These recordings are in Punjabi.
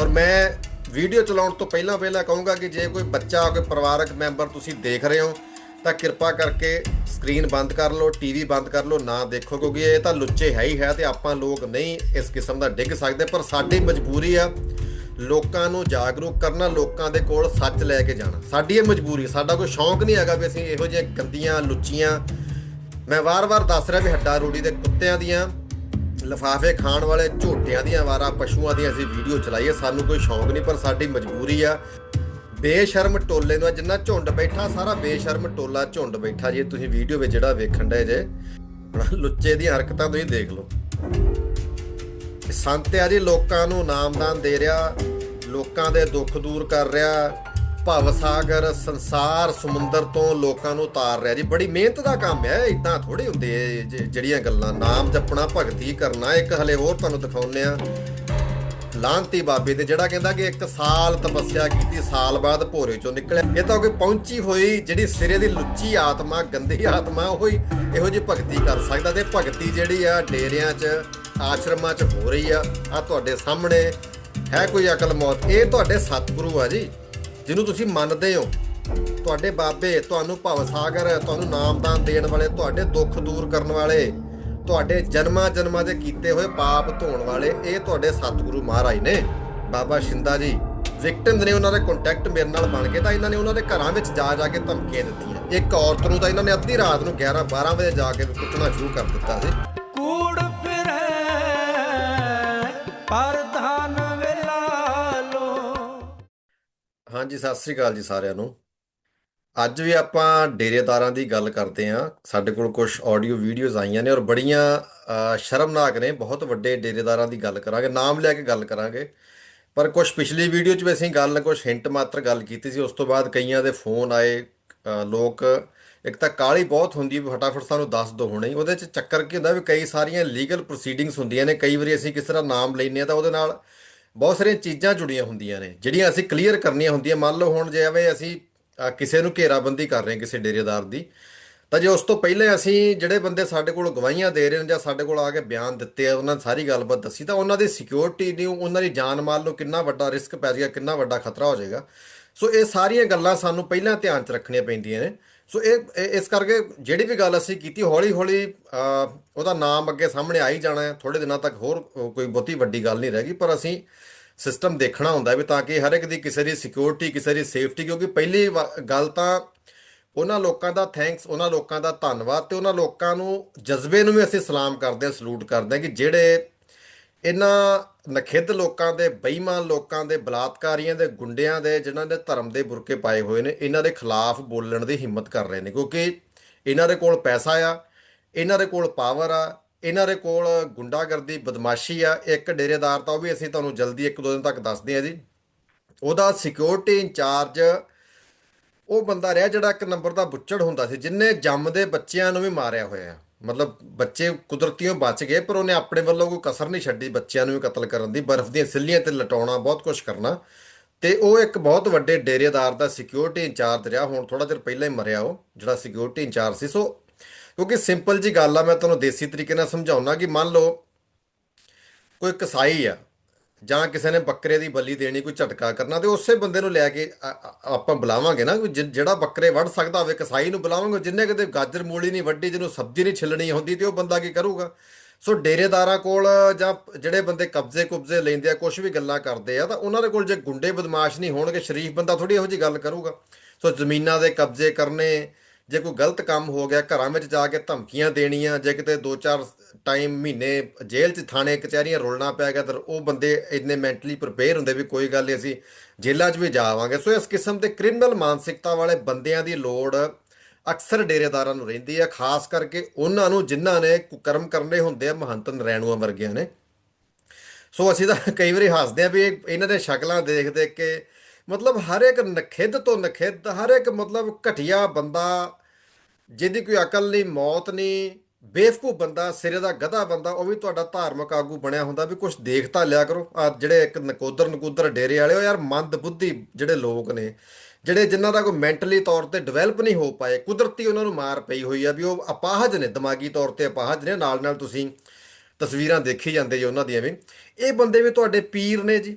ਪਰ ਮੈਂ ਵੀਡੀਓ ਚਲਾਉਣ ਤੋਂ ਪਹਿਲਾਂ ਪਹਿਲਾਂ ਕਹੂੰਗਾ ਕਿ ਜੇ ਕੋਈ ਬੱਚਾ, ਕੋਈ ਪਰਿਵਾਰਕ ਮੈਂਬਰ ਤੁਸੀਂ ਦੇਖ ਰਹੇ ਹੋ, ਤਾਂ ਕਿਰਪਾ ਕਰਕੇ ਸਕਰੀਨ ਬੰਦ ਕਰ ਲਓ ਟੀਵੀ ਬੰਦ ਕਰ ਲਓ, ਨਾ ਦੇਖੋ, ਕਿਉਂਕਿ ਇਹ ਤਾਂ ਲੁੱਚੇ ਹੈ ਹੀ ਹੈ ਤੇ ਆਪਾਂ ਲੋਕ ਨਹੀਂ ਇਸ ਕਿਸਮ ਦਾ ਡਿੱਗ ਸਕਦੇ, ਪਰ ਸਾਡੀ ਮਜਬੂਰੀ ਆ ਲੋਕਾਂ ਨੂੰ ਜਾਗਰੂਕ ਕਰਨਾ, ਲੋਕਾਂ ਦੇ ਕੋਲ ਸੱਚ ਲੈ ਕੇ ਜਾਣਾ। ਸਾਡੀ ਇਹ ਮਜਬੂਰੀ, ਸਾਡਾ ਕੋਈ ਸ਼ੌਂਕ ਨਹੀਂ ਹੈਗਾ ਵੀ ਅਸੀਂ ਇਹੋ ਜਿਹੀਆਂ ਗੰਦੀਆਂ, ਲੁੱਚੀਆਂ। ਮੈਂ ਵਾਰ-ਵਾਰ ਦੱਸ ਰਿਹਾ ਵੀ ਹੱਡਾ ਰੋੜੀ ਦੇ ਕੁੱਤਿਆਂ ਦੀਆਂ ਲਫਾਫੇ ਖਾਣ ਵਾਲੇ ਝੋਟਿਆਂ ਦੀਆਂ ਵਾਰਾ, ਪਸ਼ੂਆਂ ਦੀ ਅਸੀਂ ਵੀਡੀਓ ਚਲਾਈਏ ਸਾਨੂੰ ਕੋਈ ਸ਼ੌਂਕ ਨਹੀਂ, ਪਰ ਸਾਡੀ ਮਜਬੂਰੀ ਆ। ਬੇਸ਼ਰਮ ਟੋਲੇ ਨੂੰ ਜਿੰਨਾ ਝੁੰਡ ਬੈਠਾ, ਸਾਰਾ ਬੇਸ਼ਰਮ ਟੋਲਾ ਝੁੰਡ ਬੈਠਾ ਜੇ ਤੁਸੀਂ ਵੀਡੀਓ ਵਿੱਚ ਜਿਹੜਾ ਵੇਖਣ ਦੇ ਜੇ। ਲੁੱਚੇ ਦੀਆਂ ਹਰਕਤਾਂ ਤੁਸੀਂ ਦੇਖ ਲਓ। ਸੰਤ ਆ ਜੀ ਲੋਕਾਂ ਨੂੰ ਨਾਮਦਾਨ ਦੇ ਰਿਹਾ, ਲੋਕਾਂ ਦੇ ਦੁੱਖ ਦੂਰ ਕਰ ਰਿਹਾ। ਭਵ ਸਾਗਰ ਸੰਸਾਰ ਸਮੁੰਦਰ ਤੋਂ ਲੋਕਾਂ ਨੂੰ ਉਤਾਰ ਰਿਹਾ ਜੀ। ਬੜੀ ਮਿਹਨਤ ਦਾ ਕੰਮ ਹੈ ਇਦਾਂ ਥੋੜੀ ਹੁੰਦੇ ਇਹ ਜ- ਜਿਹੜੀਆਂ ਗੱਲਾਂ। ਨਾਮ ਜਪਣਾ, ਭਗਤੀ ਕਰਨਾ, ਇੱਕ ਹਲੇ ਹੋਰ ਤੁਹਾਨੂੰ ਦਿਖਾਉਂਦੇ ਆ ਲਾਂਤੀ ਬਾਬੇ ਤੇ ਜਿਹੜਾ ਕਹਿੰਦਾ ਕਿ ਇੱਕ ਸਾਲ ਤਪੱਸਿਆ ਕੀਤੀ, ਸਾਲ ਬਾਅਦ ਭੋਰੇ ਚੋਂ ਨਿਕਲਿਆ। ਇਹ ਤਾਂ ਕੋਈ ਪਹੁੰਚੀ ਹੋਈ, ਜਿਹੜੀ ਸਿਰੇ ਦੀ ਲੁੱਚੀ ਆਤਮਾ, ਗੰਦੀ ਆਤਮਾ, ਉਹ ਹੀ ਇਹੋ ਜਿਹੀ ਭਗਤੀ ਕਰ ਸਕਦਾ ਤੇ ਭਗਤੀ ਜਿਹੜੀ ਆ, ਡੇਰਿਆਂ 'ਚ, ਆਸ਼ਰਮਾਂ 'ਚ ਹੋ ਰਹੀ ਆ। ਆ ਤੁਹਾਡੇ ਸਾਹਮਣੇ ਹੈ ਕੋਈ ਅਕਲ ਮੌਤ? ਇਹ ਤੁਹਾਡੇ ਸਤਿਗੁਰੂ ਆ ਜੀ। ਜਿਹਨੂੰ ਤੁਸੀਂ ਮੰਨਦੇ ਹੋ, ਤੁਹਾਡੇ ਬਾਬੇ ਤੁਹਾਨੂੰ ਭਵ ਸਾਗਰ, ਤੁਹਾਨੂੰ ਨਾਮਦਾਨ ਦੇਣ ਵਾਲੇ, ਤੁਹਾਡੇ ਦੁੱਖ ਦੂਰ ਕਰਨ ਵਾਲੇ, ਤੁਹਾਡੇ ਜਨਮਾਂ ਜਨਮਾਂ ਦੇ ਕੀਤੇ ਹੋਏ ਪਾਪ ਧੋਣ ਵਾਲੇ, ਇਹ ਤੁਹਾਡੇ ਸਤਿਗੁਰੂ ਮਹਾਰਾਜ ਨੇ। ਬਾਬਾ ਸ਼ਿੰਦਾ ਜੀ ਵਿਕਟਿਮਸ ਨੇ ਉਹਨਾਂ ਦੇ ਕੰਟੈਕਟ ਮੇਰੇ ਨਾਲ ਬਣ ਕੇ ਤਾਂ ਇਹਨਾਂ ਨੇ ਉਹਨਾਂ ਦੇ ਘਰਾਂ ਵਿੱਚ ਜਾ ਜਾ ਕੇ ਧਮਕੀਆਂ ਦਿੱਤੀਆਂ। ਇੱਕ ਔਰਤ ਨੂੰ ਤਾਂ ਇਹਨਾਂ ਨੇ ਅੱਧੀ ਰਾਤ ਨੂੰ 11 12 ਵਜੇ ਜਾ ਕੇ ਕੁੱਟਣਾ ਸ਼ੁਰੂ ਕਰ ਦਿੱਤਾ ਸੀ। ਕੂੜ ਫਿਰੈ, ਪਰ ਹਾਂਜੀ ਸਤਿ ਸ੍ਰੀ ਅਕਾਲ ਜੀ ਸਾਰਿਆਂ ਨੂੰ। ਅੱਜ ਵੀ ਆਪਾਂ ਡੇਰੇਦਾਰਾਂ ਦੀ ਗੱਲ ਕਰਦੇ ਹਾਂ। ਸਾਡੇ ਕੋਲ ਕੁਝ ਆਡੀਓ ਵੀਡੀਓਜ਼ ਆਈਆਂ ਨੇ ਔਰ ਬੜੀਆਂ ਅ, ਸ਼ਰਮਨਾਕ ਨੇ। ਬਹੁਤ ਵੱਡੇ ਡੇਰੇਦਾਰਾਂ ਦੀ ਗੱਲ ਕਰਾਂਗੇ ਨਾਮ ਲੈ ਕੇ ਗੱਲ ਕਰਾਂਗੇ। ਪਰ ਕੁਝ ਪਿਛਲੀ ਵੀਡੀਓ 'ਚ ਵੀ ਅਸੀਂ ਗੱਲ ਕੁਝ ਹਿੰਟ ਮਾਤਰ ਗੱਲ ਕੀਤੀ ਸੀ। ਉਸ ਤੋਂ ਬਾਅਦ ਕਈਆਂ ਦੇ ਫੋਨ ਆਏ ਅ, ਲੋਕ। ਇੱਕ ਤਾਂ ਕਾਲੀ ਬਹੁਤ ਹੁੰਦੀ ਹੈ ਵੀ ਫਟਾਫਟ ਸਾਨੂੰ ਦੱਸ ਦਿਓ ਹੁਣੇ। ਹੀ ਉਹਦੇ 'ਚ ਚੱਕਰ ਕੀ ਹੁੰਦਾ ਵੀ ਕਈ ਸਾਰੀਆਂ ਲੀਗਲ ਪ੍ਰੋਸੀਡਿੰਗਸ ਹੁੰਦੀਆਂ ਨੇ। ਕਈ ਵਾਰੀ ਅਸੀਂ ਕਿਸ ਤਰ੍ਹਾਂ ਨਾਮ ਲੈਂਦੇ ਹਾਂ ਤਾਂ ਉਹਦੇ ਨਾਲ ਬਹੁਤ ਸਾਰੀਆਂ ਚੀਜ਼ਾਂ ਜੁੜੀਆਂ ਹੁੰਦੀਆਂ ਨੇ, ਜਿਹੜੀਆਂ ਅਸੀਂ ਕਲੀਅਰ ਕਰਨੀਆਂ ਹੁੰਦੀਆਂ। ਮੰਨ ਲਓ ਹੁਣ ਜੇ ਐਵੇਂ ਅਸੀਂ ਕਿਸੇ ਨੂੰ ਘੇਰਾਬੰਦੀ ਕਰ ਰਹੇ ਹਾਂ ਕਿਸੇ ਡੇਰੇਦਾਰ ਦੀ, ਤਾਂ ਜੇ ਉਸ ਤੋਂ ਪਹਿਲੇ ਅਸੀਂ ਜਿਹੜੇ ਬੰਦੇ ਸਾਡੇ ਕੋਲ ਗਵਾਹੀਆਂ ਦੇ ਰਹੇ ਨੇ ਜਾਂ ਸਾਡੇ ਕੋਲ ਆ ਕੇ ਬਿਆਨ ਦਿੱਤੇ ਆ, ਉਹਨਾਂ ਨੇ ਸਾਰੀ ਗੱਲਬਾਤ ਦੱਸੀ, ਤਾਂ ਉਹਨਾਂ ਦੀ ਸਿਕਿਉਰਿਟੀ ਨੂੰ ਉਹਨਾਂ ਦੀ ਜਾਨ ਮਾਲ ਨੂੰ ਕਿੰਨਾ ਵੱਡਾ ਰਿਸਕ ਪੈ ਜਾਏਗਾ, ਕਿੰਨਾ ਵੱਡਾ ਖਤਰਾ ਹੋ ਜਾਏਗਾ। ਸੋ ਇਹ ਸਾਰੀਆਂ ਗੱਲਾਂ ਸਾਨੂੰ ਪਹਿਲਾਂ ਧਿਆਨ 'ਚ ਰੱਖਣੀਆਂ ਪੈਂਦੀਆਂ ਨੇ। ਸੋ ਇਹ ਇਸ ਕਰਕੇ ਜਿਹੜੀ ਵੀ ਗੱਲ ਅਸੀਂ ਕੀਤੀ ਹੌਲੀ ਹੌਲੀ ਉਹਦਾ ਨਾਮ ਅੱਗੇ ਸਾਹਮਣੇ ਆ ਹੀ ਜਾਣਾ ਹੈ। ਥੋੜੇ ਦਿਨਾਂ ਤੱਕ ਹੋਰ ਕੋਈ ਬਹੁਤੀ ਵੱਡੀ ਗੱਲ ਨਹੀਂ ਰਹੇਗੀ ਪਰ ਅਸੀਂ ਸਿਸਟਮ ਦੇਖਣਾ ਹੁੰਦਾ ਵੀ ਤਾਂ ਕਿ ਹਰ ਇੱਕ ਦੀ ਕਿਸੇ ਦੀ ਸਿਕਿਉਰਿਟੀ ਕਿਸੇ ਦੀ ਸੇਫਟੀ ਕਿਉਂਕਿ ਪਹਿਲੀ ਵਾ- ਗੱਲ ਤਾਂ ਉਹਨਾਂ ਲੋਕਾਂ ਦਾ ਥੈਂਕਸ ਉਹਨਾਂ ਲੋਕਾਂ ਦਾ ਧੰਨਵਾਦ ਤੇ ਉਹਨਾਂ ਲੋਕਾਂ ਨੂੰ ਜਜ਼ਬੇ ਨੂੰ ਵੀ ਅਸੀਂ ਸਲਾਮ ਕਰਦੇ ਹਾਂ, ਸਲੂਟ ਕਰਦੇ ਹਾਂ ਕਿ ਜਿਹੜੇ ਇਹਨਾਂ ਨਖਿੱਧ ਲੋਕਾਂ ਦੇ, ਬੇਈਮਾਨ ਲੋਕਾਂ ਦੇ, ਬਲਾਤਕਾਰੀਆਂ ਦੇ, ਗੁੰਡਿਆਂ ਦੇ, ਜਿਨ੍ਹਾਂ ਨੇ ਧਰਮ ਦੇ ਬੁਰਕੇ ਪਾਏ ਹੋਏ ਨੇ, ਇਹਨਾਂ ਦੇ ਖਿਲਾਫ ਬੋਲਣ ਦੀ ਹਿੰਮਤ ਕਰ ਰਹੇ ਨੇ, ਕਿਉਂਕਿ ਇਹਨਾਂ ਦੇ ਕੋਲ ਪੈਸਾ ਆ, ਇਹਨਾਂ ਦੇ ਕੋਲ ਪਾਵਰ ਆ, ਇਹਨਾਂ ਦੇ ਕੋਲ ਗੁੰਡਾਗਰਦੀ, ਬਦਮਾਸ਼ੀ ਆ, ਇੱਕ ਡੇਰੇਦਾਰ ਤਾਂ ਉਹ ਵੀ ਅਸੀਂ ਤੁਹਾਨੂੰ ਜਲਦੀ ਇੱਕ ਦੋ ਦਿਨ ਤੱਕ ਦੱਸਦੇ ਆ ਜੀ, ਉਹਦਾ ਸਿਕਿਉਰਿਟੀ ਇੰਚਾਰਜ, ਉਹ ਬੰਦਾ ਰਿਹਾ ਜਿਹੜਾ ਇੱਕ ਨੰਬਰ ਦਾ ਬੁੱਚੜ ਹੁੰਦਾ ਸੀ, ਜਿਨੇ ਜੰਮਦੇ ਬੱਚਿਆਂ ਨੂੰ ਵੀ ਮਾਰਿਆ ਹੋਇਆ। ਮਤਲਬ ਬੱਚੇ ਕੁਦਰਤੀਓਂ ਬਚ ਗਏ, ਪਰ ਉਹਨੇ ਆਪਣੇ ਵੱਲੋਂ ਕੋਈ ਕਸਰ ਨਹੀਂ ਛੱਡੀ ਬੱਚਿਆਂ ਨੂੰ ਵੀ ਕਤਲ ਕਰਨ ਦੀ, ਬਰਫ਼ ਦੀਆਂ ਸਿੱਲੀਆਂ ਤੇ ਲਟਾਉਣਾ, ਬਹੁਤ ਕੁਝ ਕਰਨਾ। ਤੇ ਉਹ ਇੱਕ ਬਹੁਤ ਵੱਡੇ ਡੇਰੇਦਾਰ ਦਾ ਸਿਕਿਉਰਿਟੀ ਇੰਚਾਰਜ ਰਿਹਾ, ਹੁਣ ਥੋੜਾ ਚਿਰ ਪਹਿਲਾਂ ਹੀ ਮਰਿਆ ਉਹ, ਜਿਹੜਾ ਸਿਕਿਉਰਿਟੀ ਇੰਚਾਰਜ ਸੀ। ਸੋ ਕਿਉਂਕਿ ਸਿੰਪਲ ਜੀ ਗੱਲ ਆ, ਮੈਂ ਤੁਹਾਨੂੰ ਦੇਸੀ ਤਰੀਕੇ ਨਾਲ ਸਮਝਾਉਣਾ ਕਿ ਮੰਨ ਲਓ ਕੋਈ ਕਸਾਈ ਆ ਜਾਂ ਕਿਸੇ ਨੇ ਬੱਕਰੇ ਦੀ ਬਲੀ ਦੇਣੀ, ਕੋਈ ਝਟਕਾ ਕਰਨਾ, ਤੇ ਉਸੇ ਬੰਦੇ ਨੂੰ ਲੈ ਕੇ ਆਪਾਂ ਬੁਲਾਵਾਂਗੇ ਨਾ, ਜਿ- ਜਿਹੜਾ ਬੱਕਰੇ ਵੱਢ ਸਕਦਾ ਹੋਵੇ, ਕਸਾਈ ਨੂੰ ਬੁਲਾਵਾਂਗੇ ਜਿੰਨੇ ਕਿਤੇ ਗਾਜਰ ਮੂਲੀ ਨਹੀਂ ਵੱਢੀ, ਜਿਹਨੂੰ ਸਬਜ਼ੀ ਨਹੀਂ ਛਿੱਲਣੀ ਹੁੰਦੀ, ਤੇ ਉਹ ਬੰਦਾ ਕੀ ਕਰੂਗਾ? ਸੋ ਡੇਰੇਦਾਰਾਂ ਕੋਲ ਜਾਂ ਜਿਹੜੇ ਬੰਦੇ ਕਬਜ਼ੇ ਕੁਬਜ਼ੇ ਲੈਂਦੇ ਆ ਕੁਝ ਵੀ ਗੱਲਾਂ ਕਰਦੇ ਆ, ਤਾਂ ਉਹਨਾਂ ਦੇ ਕੋਲ ਜੇ ਗੁੰਡੇ ਬਦਮਾਸ਼ ਨਹੀਂ ਹੋਣਗੇ, ਸ਼ਰੀਫ ਬੰਦਾ ਥੋੜੀ ਇਹੋ ਜੀ ਗੱਲ ਕਰੂਗਾ। ਸੋ ਜ਼ਮੀਨਾਂ ਦੇ ਕਬਜ਼ੇ ਕਰਨੇ ਜੇ ਕੋਈ ਗਲਤ ਕੰਮ ਹੋ ਗਿਆ, ਘਰਾਂ ਵਿੱਚ ਜਾ ਕੇ ਧਮਕੀਆਂ ਦੇਣੀਆਂ, ਜੇ ਕਿਤੇ 2-4 ਟਾਈਮ ਮਹੀਨੇ ਜੇਲ੍ਹ 'ਚ ਥਾਣੇ, ਕਚਹਿਰੀਆਂ ਰੁਲਣਾ ਪੈ ਗਿਆ, ਤਾਂ ਉਹ ਬੰਦੇ ਇੰਨੇ ਮੈਂਟਲੀ ਪ੍ਰਪੇਅਰ ਹੁੰਦੇ ਵੀ ਕੋਈ ਗੱਲ ਨਹੀਂ ਅਸੀਂ ਜੇਲ੍ਹਾਂ 'ਚ ਵੀ ਜਾਵਾਂਗੇ ਸੋ ਇਸ ਕਿਸਮ ਦੇ ਕ੍ਰਿਮੀਨਲ ਮਾਨਸਿਕਤਾ ਵਾਲੇ ਬੰਦਿਆਂ ਦੀ ਲੋੜ ਅਕਸਰ ਡੇਰੇਦਾਰਾਂ ਨੂੰ ਰਹਿੰਦੀ ਹੈ, ਖਾਸ ਕਰਕੇ ਉਹਨਾਂ ਨੂੰ ਜਿਨ੍ਹਾਂ ਨੇ ਕੁਕਰਮ ਕਰਨੇ ਹੁੰਦੇ ਆ, ਮਹੰਤ ਨਰੈਣੂਆਂ ਵਰਗਿਆਂ ਨੇ। ਸੋ ਅਸੀਂ ਤਾਂ ਕਈ ਵਾਰੀ ਹੱਸਦੇ ਆ ਵੀ ਇਹਨਾਂ ਦੇ ਸ਼ਕਲਾਂ ਦੇਖ ਦੇਖ ਕੇ, ਮਤਲਬ ਹਰ ਇੱਕ ਨਖਿੱਧ ਤੋਂ ਨਖਿੱਧ, ਹਰ ਇੱਕ ਮਤਲਬ ਘਟੀਆ ਬੰਦਾ ਜਿਹਦੀ ਕੋਈ ਅਕਲ ਨਹੀਂ, ਮੌਤ ਨਹੀਂ, ਬੇਵਕੂਫ ਬੰਦਾ, ਸਿਰੇ ਦਾ ਗਧਾ ਬੰਦਾ, ਉਹ ਵੀ ਤੁਹਾਡਾ ਧਾਰਮਿਕ ਆਗੂ ਬਣਿਆ ਹੁੰਦਾ ਵੀ ਕੁਝ ਦੇਖਤਾ ਲਿਆ ਕਰੋ। ਆ ਜਿਹੜੇ ਇੱਕ ਨਕੋਦਰ ਨਕੋਦਰ ਡੇਰੇ ਵਾਲੇ, ਉਹ ਯਾਰ ਮੰਦ ਬੁੱਧੀ ਜਿਹੜੇ ਲੋਕ ਨੇ, ਜਿਹੜੇ ਜਿਨ੍ਹਾਂ ਦਾ ਕੋਈ ਮੈਂਟਲੀ ਤੌਰ ਤੇ ਡਿਵੈਲਪ ਨਹੀਂ ਹੋ ਪਾਏ, ਕੁਦਰਤੀ ਉਹਨਾਂ ਨੂੰ ਮਾਰ ਪਈ ਹੋਈ ਆ ਵੀ ਉਹ ਅਪਾਹਜ ਨੇ, ਦਿਮਾਗੀ ਤੌਰ ਤੇ ਅਪਾਹਜ ਨੇ ਨਾਲ ਨਾਲ ਤੁਸੀਂ ਤਸਵੀਰਾਂ ਦੇਖੀ ਜਾਂਦੇ ਜੀ ਉਹਨਾਂ ਦੀਆਂ ਵੀ। ਇਹ ਬੰਦੇ ਵੀ ਤੁਹਾਡੇ ਪੀਰ ਨੇ ਜੀ।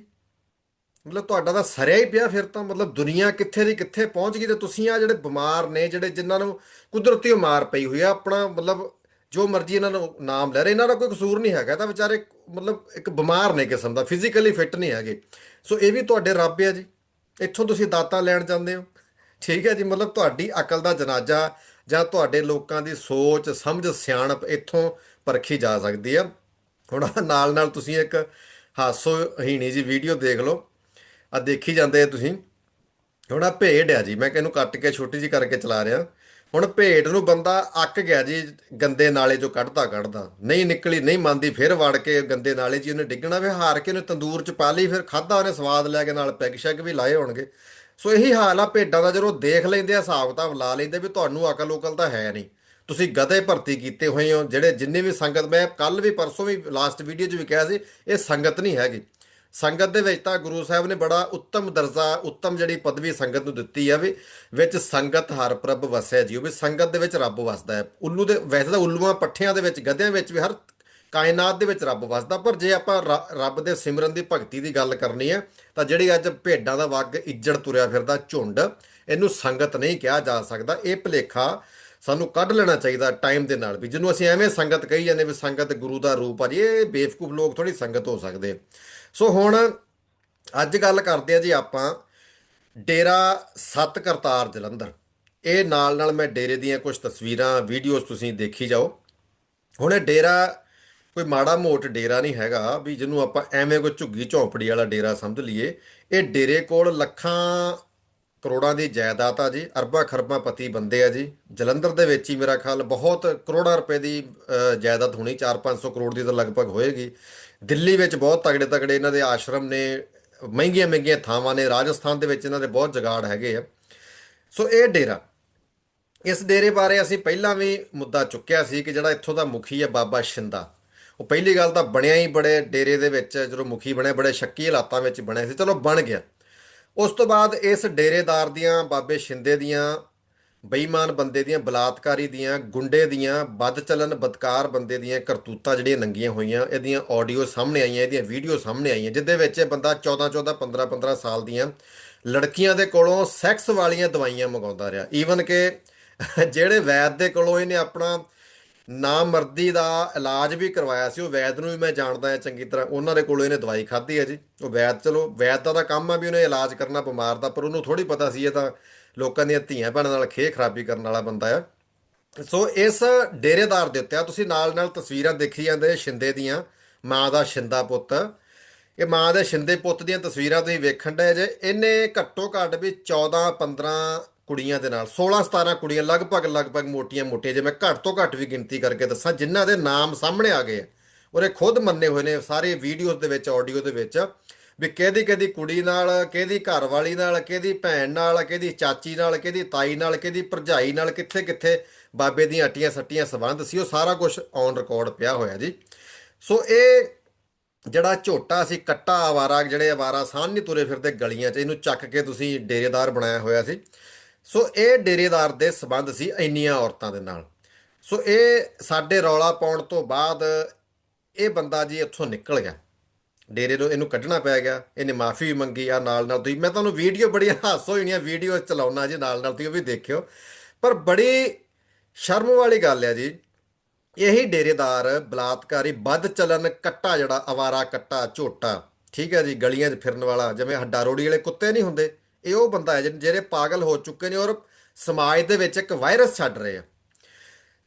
ਮਤਲਬ ਤੁਹਾਡਾ ਤਾਂ ਸਰਿਆ ਹੀ ਪਿਆ, ਫਿਰ ਤਾਂ ਮਤਲਬ ਦੁਨੀਆ ਕਿੱਥੇ ਦੀ ਕਿੱਥੇ ਪਹੁੰਚ ਗਈ ਤੇ ਤੁਸੀਂ ਆ ਜਿਹੜੇ ਬਿਮਾਰ ਨੇ, ਜਿਹੜੇ ਜਿਨ੍ਹਾਂ ਨੂੰ ਕੁਦਰਤੀ ਬਿਮਾਰ ਪਈ ਹੋਈ ਆ, ਆਪਣਾ ਮਤਲਬ ਜੋ ਮਰਜ਼ੀ ਇਹਨਾਂ ਨੂੰ ਨਾਮ ਲੈ ਰਹੇ, ਇਹਨਾਂ ਦਾ ਕੋਈ ਕਸੂਰ ਨਹੀਂ ਹੈਗਾ, ਇਹ ਤਾਂ ਵਿਚਾਰੇ ਮਤਲਬ ਇੱਕ ਬਿਮਾਰ ਨੇ ਕਿਸਮ ਦਾ ਫਿਜ਼ੀਕਲੀ ਫਿੱਟ ਨਹੀਂ ਹੈਗੇ। ਸੋ ਇਹ ਵੀ ਤੁਹਾਡੇ ਰੱਬ ਆ ਜੀ, ਇੱਥੋਂ ਤੁਸੀਂ ਦਾਤਾ ਲੈਣ ਜਾਂਦੇ ਹੋ। ਠੀਕ ਹੈ ਜੀ, ਮਤਲਬ ਤੁਹਾਡੀ ਅਕਲ ਦਾ ਜਨਾਜ਼ਾ ਜਾਂ ਤੁਹਾਡੇ ਲੋਕਾਂ ਦੀ ਸੋਚ, ਸਮਝ, ਸਿਆਣਪ ਇੱਥੋਂ ਪਰਖੀ ਜਾ ਸਕਦੀ ਆ। ਹੁਣ ਨਾਲ ਨਾਲ ਤੁਸੀਂ ਇੱਕ ਹਾਸੋ ਹੀਣੀ ਜੀ ਵੀਡੀਓ ਦੇਖ ਲਓ। ਆ ਦੇਖੀ ਜਾਂਦੇ ਆ ਤੁਸੀਂ। ਹੁਣ ਆ ਭੇਡ ਆ ਜੀ, ਮੈਂ ਕਿਹਨੂੰ ਕੱਟ ਕੇ ਛੋਟੀ ਜੀ ਕਰਕੇ ਚਲਾ ਰਿਹਾ। ਹੁਣ ਭੇਡ ਨੂੰ ਬੰਦਾ ਅੱਕ ਗਿਆ ਜੀ, ਗੰਦੇ ਨਾਲੇ ਚੋਂ ਕੱਢਦਾ ਕੱਢਦਾ। ਨਹੀਂ ਨਿਕਲੀ, ਨਹੀਂ ਮੰਨਦੀ, ਫਿਰ ਵੜ ਕੇ ਗੰਦੇ ਨਾਲੇ 'ਚ ਹੀ ਉਹਨੇ ਡਿੱਗਣਾ ਵੀ, ਹਾਰ ਕੇ ਉਹਨੇ ਤੰਦੂਰ 'ਚ ਪਾ ਲਈ, ਫਿਰ ਖਾਦਾ ਉਹਨੇ ਸਵਾਦ ਲੈ ਕੇ ਨਾਲ ਪੈਗ ਸ਼ੈਗ ਵੀ ਲਾਏ ਹੋਣਗੇ। ਸੋ ਇਹੀ ਹਾਲ ਆ, ਭੇਡਾਂ ਦਾ ਜਦੋਂ ਦੇਖ ਲੈਂਦੇ ਆ, ਹਿਸਾਬ ਕਿਤਾਬ ਲਾ ਲੈਂਦੇ ਵੀ ਤੁਹਾਨੂੰ ਅਕਲ ਉਕਲ ਤਾਂ ਹੈ ਨਹੀਂ। ਤੁਸੀਂ ਗਧੇ ਭਰਤੀ ਕੀਤੇ ਹੋਏ ਹੋ, ਜਿਹੜੇ ਜਿੰਨੇ ਵੀ ਸੰਗਤ, ਮੈਂ ਕੱਲ ਵੀ, ਪਰਸੋਂ ਵੀ ਲਾਸਟ ਵੀਡੀਓ 'ਚ ਵੀ ਕਿਹਾ ਸੀ, ਇਹ ਸੰਗਤ ਨਹੀਂ ਹੈਗੀ। ਸੰਗਤ ਦੇ ਵਿੱਚ ਤਾਂ ਗੁਰੂ ਸਾਹਿਬ ਨੇ ਬੜਾ ਉੱਤਮ ਦਰਜਾ, ਉੱਤਮ ਜਿਹੜੀ ਪਦਵੀ ਸੰਗਤ ਨੂੰ ਦਿੱਤੀ ਆ ਵੀ ਵਿੱਚ ਸੰਗਤ ਹਰ ਪ੍ਰਭ ਵਸਿਆ ਜੀ ਉਹ ਵੀ ਸੰਗਤ ਦੇ ਵਿੱਚ ਰੱਬ ਵਸਦਾ ਹੈ। ਉੱਲੂ ਦੇ, ਵੈਸੇ ਤਾਂ ਉੱਲੂਆਂ ਪੱਠਿਆਂ ਦੇ ਵਿੱਚ, ਗਧਿਆਂ ਵਿੱਚ ਵੀ ਹਰ ਕਾਇਨਾਤ ਦੇ ਵਿੱਚ ਰੱਬ ਵਸਦਾ, ਪਰ ਜੇ ਆਪਾਂ ਰ- ਰੱਬ ਦੇ ਸਿਮਰਨ ਦੀ ਭਗਤੀ ਦੀ ਗੱਲ ਕਰਨੀ ਹੈ, ਤਾਂ ਜਿਹੜੀ ਅੱਜ ਭੇਡਾਂ ਦਾ ਵੱਗ ਇੱਜੜ ਤੁਰਿਆ ਫਿਰਦਾ ਝੁੰਡ, ਇਹਨੂੰ ਸੰਗਤ ਨਹੀਂ ਕਿਹਾ ਜਾ ਸਕਦਾ। ਇਹ ਭਲੇਖਾ ਸਾਨੂੰ ਕੱਢ ਲੈਣਾ ਚਾਹੀਦਾ ਟਾਈਮ ਦੇ ਨਾਲ ਵੀ, ਜਿਹਨੂੰ ਅਸੀਂ ਐਵੇਂ ਸੰਗਤ ਕਹੀ ਜਾਂਦੇ ਵੀ ਸੰਗਤ ਗੁਰੂ ਦਾ ਰੂਪ ਆ ਜੀ, ਇਹ ਬੇਵਕੂਫ ਲੋਕ ਥੋੜੀ ਸੰਗਤ ਹੋ ਸਕਦੇ ਸੋ ਹੁਣ ਅੱਜ ਗੱਲ ਕਰਦੇ ਆ ਜੀ ਆਪਾਂ ਡੇਰਾ ਸਤ ਕਰਤਾਰ ਜਲੰਧਰ। ਇਹ ਨਾਲ ਨਾਲ ਮੈਂ ਡੇਰੇ ਦੀਆਂ ਕੁਝ ਤਸਵੀਰਾਂ ਵੀਡੀਓਜ਼ ਤੁਸੀਂ ਦੇਖੀ ਜਾਓ। ਹੁਣ ਇਹ ਡੇਰਾ ਕੋਈ ਮਾੜਾ ਮੋਟ ਡੇਰਾ ਨਹੀਂ ਹੈਗਾ ਵੀ ਜਿਹਨੂੰ ਆਪਾਂ ਐਵੇਂ ਕੋਈ ਝੁੱਗੀ ਝੌਂਪੜੀ ਵਾਲਾ ਡੇਰਾ ਸਮਝ ਲਈਏ। ਇਹ ਡੇਰੇ ਕੋਲ ਲੱਖਾਂ ਕਰੋੜਾਂ ਦੀ ਜਾਇਦਾਦ ਆ ਜੀ, ਅਰਬਾਂ ਖਰਬਾਂ ਪਤੀ ਬੰਦੇ ਆ ਜੀ। ਜਲੰਧਰ ਦੇ ਵਿੱਚ ਹੀ ਮੇਰਾ ਖਿਆਲ ਬਹੁਤ ਕਰੋੜਾਂ ਰੁਪਏ ਦੀ ਜਾਇਦਾਦ ਹੋਣੀ 4-500 ਕਰੋੜ ਦੀ ਤਾਂ ਲਗਭਗ ਹੋਏਗੀ। ਦਿੱਲੀ ਵਿੱਚ ਬਹੁਤ ਤਗੜੇ ਤਗੜੇ ਇਹਨਾਂ ਦੇ ਆਸ਼ਰਮ ਨੇ, ਮਹਿੰਗੀਆਂ ਮਹਿੰਗੀਆਂ ਥਾਵਾਂ ਨੇ, ਰਾਜਸਥਾਨ ਦੇ ਵਿੱਚ ਇਹਨਾਂ ਦੇ ਬਹੁਤ ਜਗਾੜ ਹੈਗੇ ਆ। ਸੋ ਇਹ ਡੇਰਾ, ਇਸ ਡੇਰੇ ਬਾਰੇ ਅਸੀਂ ਪਹਿਲਾਂ ਵੀ ਮੁੱਦਾ ਚੁੱਕਿਆ ਸੀ ਕਿ ਜਿਹੜਾ ਇੱਥੋਂ ਦਾ ਮੁਖੀ ਹੈ ਬਾਬਾ ਸ਼ਿੰਦਾ। ਉਹ ਪਹਿਲੀ ਗੱਲ ਤਾਂ ਬਣਿਆ ਹੀ ਬੜੇ ਡੇਰੇ ਦੇ ਵਿੱਚ, ਜਦੋਂ ਮੁਖੀ ਬਣਿਆ ਬੜੇ ਸ਼ੱਕੀ ਹਾਲਾਤਾਂ ਵਿੱਚ ਬਣਿਆ ਸੀ, ਚਲੋ ਬਣ ਗਿਆ। ਉਸ ਤੋਂ ਬਾਅਦ ਇਸ ਡੇਰੇਦਾਰ ਦੀਆਂ, ਬਾਬੇ ਸ਼ਿੰਦੇ ਦੀਆਂ ਬੇਈਮਾਨ ਬੰਦੇ ਦੀਆਂ, ਬਲਾਤਕਾਰੀ ਦੀਆਂ, ਗੁੰਡੇ ਦੀਆਂ ਬਦ ਚੱਲਣ, ਬਦਕਾਰ ਬੰਦੇ ਦੀਆਂ ਕਰਤੂਤਾਂ ਜਿਹੜੀਆਂ ਨੰਗੀਆਂ ਹੋਈਆਂ, ਇਹਦੀਆਂ ਆਡੀਓ ਸਾਹਮਣੇ ਆਈਆਂ, ਇਹਦੀਆਂ ਵੀਡੀਓ ਸਾਹਮਣੇ ਆਈਆਂ ਜਿੱਦੇ ਵਿੱਚ ਇਹ ਬੰਦਾ 14 14 15 15 ਸਾਲ ਦੀਆਂ ਲੜਕੀਆਂ ਦੇ ਕੋਲੋਂ ਸੈਕਸ ਵਾਲੀਆਂ ਦਵਾਈਆਂ ਮੰਗਾਉਂਦਾ ਰਿਹਾ। ਈਵਨ ਕਿ ਜਿਹੜੇ ਵੈਦ ਦੇ ਕੋਲੋਂ ਇਹਨੇ ਆਪਣਾ ਨਾਮਰਦੀ ਦਾ ਇਲਾਜ ਵੀ ਕਰਵਾਇਆ ਸੀ, ਉਹ ਵੈਦ ਨੂੰ ਵੀ ਮੈਂ ਜਾਣਦਾ ਹਾਂ ਚੰਗੀ ਤਰ੍ਹਾਂ, ਉਹਨਾਂ ਦੇ ਕੋਲੋਂ ਇਹਨੇ ਦਵਾਈ ਖਾਧੀ ਹੈ ਜੀ। ਉਹ ਵੈਦ, ਚਲੋ, ਵੈਦ ਦਾ ਤਾਂ ਕੰਮ ਆ ਵੀ ਉਹਨੇ ਇਲਾਜ ਕਰਨਾ ਬਿਮਾਰ ਦਾ, ਪਰ ਉਹਨੂੰ ਥੋੜੀ ਪਤਾ ਸੀ, ਇਹ ਤਾਂ ਲੋਕਾਂ ਦੀਆਂ ਧੀਆਂ ਭੈਣਾਂ ਨਾਲ ਖੇ ਖਰਾਬੀ ਕਰਨ ਵਾਲਾ ਬੰਦਾ ਆ। ਸੋ ਇਸ ਡੇਰੇਦਾਰ ਦੇ ਉੱਤੇ ਆ, ਤੁਸੀਂ ਨਾਲ ਨਾਲ ਤਸਵੀਰਾਂ ਦੇਖੀ ਜਾਂਦੇ ਸ਼ਿੰਦੇ ਦੀਆਂ, ਮਾਂ ਦਾ ਸ਼ਿੰਦਾ ਪੁੱਤ। ਇਹ ਮਾਂ ਦੇ ਸ਼ਿੰਦੇ ਪੁੱਤ ਦੀਆਂ ਤਸਵੀਰਾਂ ਤੁਸੀਂ ਵੇਖਣ ਡਏ ਜੇ, ਇਹਨੇ ਘੱਟੋ ਘੱਟ ਵੀ 14 15 ਕੁੜੀਆਂ ਦੇ ਨਾਲ 16 17 ਕੁੜੀਆਂ ਲਗਭਗ ਲਗਭਗ ਮੋਟੀਆਂ ਮੋਟੀਆਂ ਜੇ ਮੈਂ ਘੱਟ ਤੋਂ ਘੱਟ ਵੀ ਗਿਣਤੀ ਕਰਕੇ ਦੱਸਾਂ, ਜਿਨ੍ਹਾਂ ਦੇ ਨਾਮ ਸਾਹਮਣੇ ਆ ਗਏ ਔਰ ਇਹ ਖੁਦ ਮੰਨੇ ਹੋਏ ਨੇ ਸਾਰੇ ਵੀਡੀਓਜ਼ ਦੇ ਵਿੱਚ, ਆਡੀਓ ਦੇ ਵਿੱਚ। ਵੀ ਕਿਹਦੀ ਕਿਹਦੀ ਕੁੜੀ ਨਾਲ, ਕਿਹਦੀ ਘਰ ਵਾਲੀ ਨਾਲ, ਕਿਹਦੀ ਭੈਣ ਨਾਲ, ਕਿਹਦੀ ਚਾਚੀ ਨਾਲ, ਕਿਹਦੀ ਤਾਈ ਨਾਲ, ਕਿਹਦੀ ਭਰਜਾਈ ਨਾਲ ਕਿੱਥੇ ਕਿੱਥੇ ਬਾਬੇ ਦੀਆਂ ਅਟੀਆਂ ਸੱਟੀਆਂ ਸਬੰਧ ਸੀ, ਉਹ ਸਾਰਾ ਕੁਝ ਔਨ ਰਿਕਾਰਡ ਪਿਆ ਹੋਇਆ ਜੀ। ਸੋ ਇਹ ਜਿਹੜਾ ਝੋਟਾ ਸੀ, ਕੱਟਾ ਆਵਾਰਾ, ਜਿਹੜੇ ਆਵਾਰਾ ਸਾਨ ਨਹੀਂ ਤੁਰੇ ਫਿਰਦੇ ਗਲੀਆਂ 'ਚ, ਇਹਨੂੰ ਚੱਕ ਕੇ ਤੁਸੀਂ ਡੇਰੇਦਾਰ ਬਣਾਇਆ ਹੋਇਆ ਸੀ। ਸੋ ਇਹ ਡੇਰੇਦਾਰ ਦੇ ਸਬੰਧ ਸੀ ਇੰਨੀਆਂ ਔਰਤਾਂ ਦੇ ਨਾਲ। ਸੋ ਇਹ ਸਾਡੇ ਰੌਲਾ ਪਾਉਣ ਤੋਂ ਬਾਅਦ ਇਹ ਬੰਦਾ ਜੀ ਇੱਥੋਂ ਨਿਕਲ ਗਿਆ। ਡੇਰੇ ਤੋਂ ਇਹਨੂੰ ਕੱਢਣਾ ਪੈ ਗਿਆ, ਇਹਨੇ ਮਾਫੀ ਵੀ ਮੰਗੀ ਆ ਨਾਲ ਨਾਲ ਤੁਸੀਂ। ਮੈਂ ਤੁਹਾਨੂੰ ਵੀਡੀਓ ਬੜੀਆਂ ਹਾਸੋ ਹੋਈਆਂ ਵੀਡੀਓ ਚਲਾਉਣਾ ਜੀ ਨਾਲ ਨਾਲ, ਤੁਸੀਂ ਉਹ ਵੀ ਦੇਖਿਓ। ਪਰ ਬੜੀ ਸ਼ਰਮ ਵਾਲੀ ਗੱਲ ਹੈ ਜੀ। ਇਹੀ ਡੇਰੇਦਾਰ, ਬਲਾਤਕਾਰੀ, ਵੱਧ ਚੱਲਣ ਕੱਟਾ ਜਿਹੜਾ ਅਵਾਰਾ ਕੱਟਾ, ਝੋਟਾ, ਠੀਕ ਹੈ ਜੀ, ਗਲੀਆਂ 'ਚ ਫਿਰਨ ਵਾਲਾ, ਜਿਵੇਂ ਹੱਡਾ ਰੋੜੀ ਵਾਲੇ ਕੁੱਤੇ ਨਹੀਂ ਹੁੰਦੇ। ਇਹ ਉਹ ਬੰਦਾ ਹੈ ਜਿਹਨ- ਜਿਹੜੇ ਪਾਗਲ ਹੋ ਚੁੱਕੇ ਨੇ ਔਰ ਸਮਾਜ ਦੇ ਵਿੱਚ ਇੱਕ ਵਾਇਰਸ ਛੱਡ ਰਹੇ ਆ।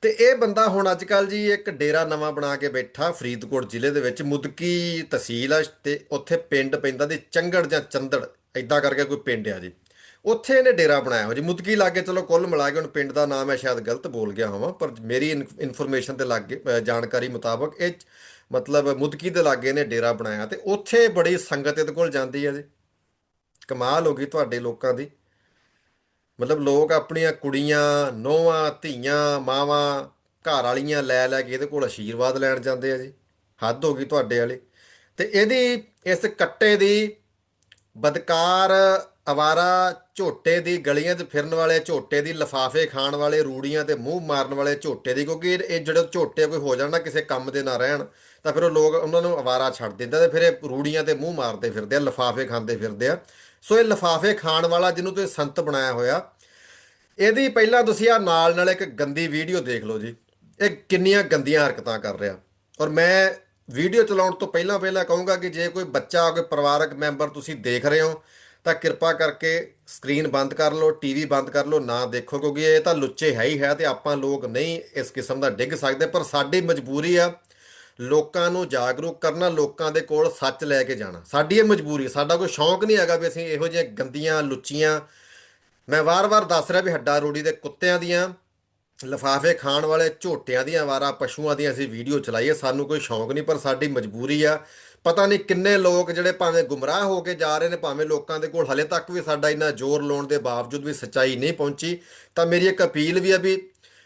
ਤੇ ਇਹ ਬੰਦਾ ਹੁਣ ਅੱਜ ਕੱਲ ਜੀ ਇੱਕ ਡੇਰਾ ਨਵਾਂ ਬਣਾ ਕੇ ਬੈਠਾ ਫਰੀਦਕੋਟ ਜ਼ਿਲ੍ਹੇ ਦੇ ਵਿੱਚ, ਮੁਦਕੀ ਤਹਿਸੀਲ ਆ, ਤੇ ਉੱਥੇ ਪਿੰਡ ਪੈਂਦਾ ਦੀ ਚੰਗੜ ਜਾਂ ਚੰਦੜ ਐਦਾਂ ਕਰਕੇ ਕੋਈ ਪਿੰਡ ਆ ਜੀ। ਉੱਥੇ ਇਹਨੇ ਡੇਰਾ ਬਣਾਇਆ ਹੋ ਜੀ, ਮੁਦਕੀ ਲਾਗੇ ਚਲੋ ਕੁੱਲ ਮਿਲਾ ਕੇ ਹੁਣ ਪਿੰਡ ਦਾ ਨਾਮ ਹੈ, ਸ਼ਾਇਦ ਗਲਤ ਬੋਲ ਗਿਆ ਹੋਵਾਂ, ਪਰ ਮੇਰੀ ਇਨਫੋਰਮੇਸ਼ਨ ਤੇ ਲੱਗੇ ਜਾਣਕਾਰੀ ਮੁਤਾਬਕ ਇਹ ਮਤਲਬ ਮੁਦਕੀ ਦੇ ਲਾਗੇ ਨੇ ਡੇਰਾ ਬਣਾਇਆ ਤੇ ਉੱਥੇ ਬੜੀ ਸੰਗਤ ਇਹਦੇ ਕੋਲ ਜਾਂਦੀ ਹੈ ਜੀ। ਕਮਾਲ ਹੋ ਗਈ ਤੁਹਾਡੇ ਲੋਕਾਂ ਦੀ। ਮਤਲਬ ਲੋਕ ਆਪਣੀਆਂ ਕੁੜੀਆਂ, ਨੋਹਾਂ, ਧੀਆਂ, ਮਾਵਾਂ, ਘਰ ਵਾਲੀਆਂ ਲੈ ਲੈ ਕੇ ਇਹਦੇ ਕੋਲ ਆਸ਼ੀਰਵਾਦ ਲੈਣ ਜਾਂਦੇ ਆ ਜੀ। ਹੱਦ ਹੋ ਗਈ ਤੁਹਾਡੇ ਵਾਲੇ। ਤੇ ਇਹਦੀ ਇਸ ਕੱਟੇ ਦੀ ਬਦਕਾਰ ਅਵਾਰਾ ਝੋਟੇ ਦੀ ਗਲੀਆਂ 'ਚ ਫਿਰਨ ਵਾਲੇ, ਝੋਟੇ ਦੀ ਲਫਾਫੇ ਖਾਣ ਵਾਲੇ, ਰੂੜੀਆਂ ਤੇ ਮੂੰਹ ਮਾਰਨ ਵਾਲੇ ਝੋਟੇ ਦੀ, ਕਿਉਂਕਿ ਇਹ ਇਹ ਜਿਹੜੇ ਝੋਟੇ ਕੋਈ ਹੋ ਜਾਣ ਨਾ ਕਿਸੇ ਕੰਮ ਦੇ ਨਾ ਰਹਿਣ, ਤਾਂ ਫਿਰ ਉਹ ਲੋਕ ਉਹਨਾਂ ਨੂੰ ਅਵਾਰਾ ਛੱਡ ਦਿੰਦੇ ਤੇ ਫਿਰ ਇਹ ਰੂੜੀਆਂ ਤੇ ਮੂੰਹ ਮਾਰਦੇ ਫਿਰਦੇ ਆ, ਲਿਫਾਫੇ ਖਾਂਦੇ ਫਿਰਦੇ ਆ। ਸੋ ਇਹ ਲਿਫਾਫੇ ਖਾਣ ਵਾਲਾ ਜਿਹਨੂੰ ਤੁਸੀਂ ਸੰਤ ਬਣਾਇਆ ਹੋਇਆ। ਇਹਦੀ ਪਹਿਲਾਂ ਤੁਸੀਂ ਆ ਨਾਲ ਨਾਲ ਇੱਕ ਗੰਦੀ ਵੀਡੀਓ ਦੇਖ ਲਓ ਜੀ। ਇਹ ਕਿੰਨੀਆਂ ਗੰਦੀਆਂ ਹਰਕਤਾਂ ਕਰ ਰਿਹਾ। ਔਰ ਮੈਂ ਵੀਡੀਓ ਚਲਾਉਣ ਤੋਂ ਪਹਿਲਾਂ ਪਹਿਲਾਂ ਕਹੂੰਗਾ ਕਿ ਜੇ ਕੋਈ ਬੱਚਾ, ਕੋਈ ਪਰਿਵਾਰਕ ਮੈਂਬਰ ਤੁਸੀਂ ਦੇਖ ਰਹੇ ਹੋ, ਤਾਂ ਕਿਰਪਾ ਕਰਕੇ ਸਕਰੀਨ ਬੰਦ ਕਰ ਲਓ, ਟੀਵੀ ਬੰਦ ਕਰ ਲਓ, ਨਾ ਦੇਖੋ, ਕਿਉਂਕਿ ਇਹ ਤਾਂ ਲੁੱਚੇ ਹੈ ਹੀ ਹੈ ਤੇ ਆਪਾਂ ਲੋਕ ਨਹੀਂ ਇਸ ਕਿਸਮ ਦਾ ਡਿੱਗ ਸਕਦੇ, ਪਰ ਸਾਡੀ ਮਜਬੂਰੀ ਆ ਲੋਕਾਂ ਨੂੰ ਜਾਗਰੂਕ ਕਰਨਾ, ਲੋਕਾਂ ਦੇ ਕੋਲ ਸੱਚ ਲੈ ਕੇ ਜਾਣਾ। ਸਾਡੀ ਇਹ ਮਜਬੂਰੀ ਸਾਡਾ ਕੋਈ ਸ਼ੌਂਕ ਨਹੀਂ ਹੈਗਾ ਵੀ ਅਸੀਂ ਇਹੋ ਜਿਹੀਆਂ ਗੰਦੀਆਂ, ਲੁੱਚੀਆਂ, ਮੈਂ ਵਾਰ-ਵਾਰ ਦੱਸ ਰਿਹਾ ਵੀ ਹੱਡਾ ਰੋੜੀ ਦੇ ਕੁੱਤਿਆਂ ਦੀਆਂ, ਲਿਫਾਫੇ ਖਾਣ ਵਾਲੇ ਝੋਟਿਆਂ ਦੀਆਂ ਵਾਰਾ, ਪਸ਼ੂਆਂ ਦੀਆਂ ਅਸੀਂ ਵੀਡੀਓ ਚਲਾਈਏ, ਸਾਨੂੰ ਕੋਈ ਸ਼ੌਂਕ ਨਹੀਂ, ਪਰ ਸਾਡੀ ਮਜਬੂਰੀ ਆ। ਪਤਾ ਨਹੀਂ ਕਿੰਨੇ ਲੋਕ ਜਿਹੜੇ ਭਾਵੇਂ ਗੁੰਮਰਾਹ ਹੋ ਕੇ ਜਾ ਰਹੇ ਨੇ, ਭਾਵੇਂ ਲੋਕਾਂ ਦੇ ਕੋਲ ਹਲੇ ਤੱਕ ਵੀ ਸਾਡਾ ਇੰਨਾ ਜ਼ੋਰ ਲਾਉਣ ਦੇ ਬਾਵਜੂਦ ਵੀ ਸੱਚਾਈ ਨਹੀਂ ਪਹੁੰਚੀ, ਤਾਂ ਮੇਰੀ ਇੱਕ ਅਪੀਲ ਵੀ ਆ ਵੀ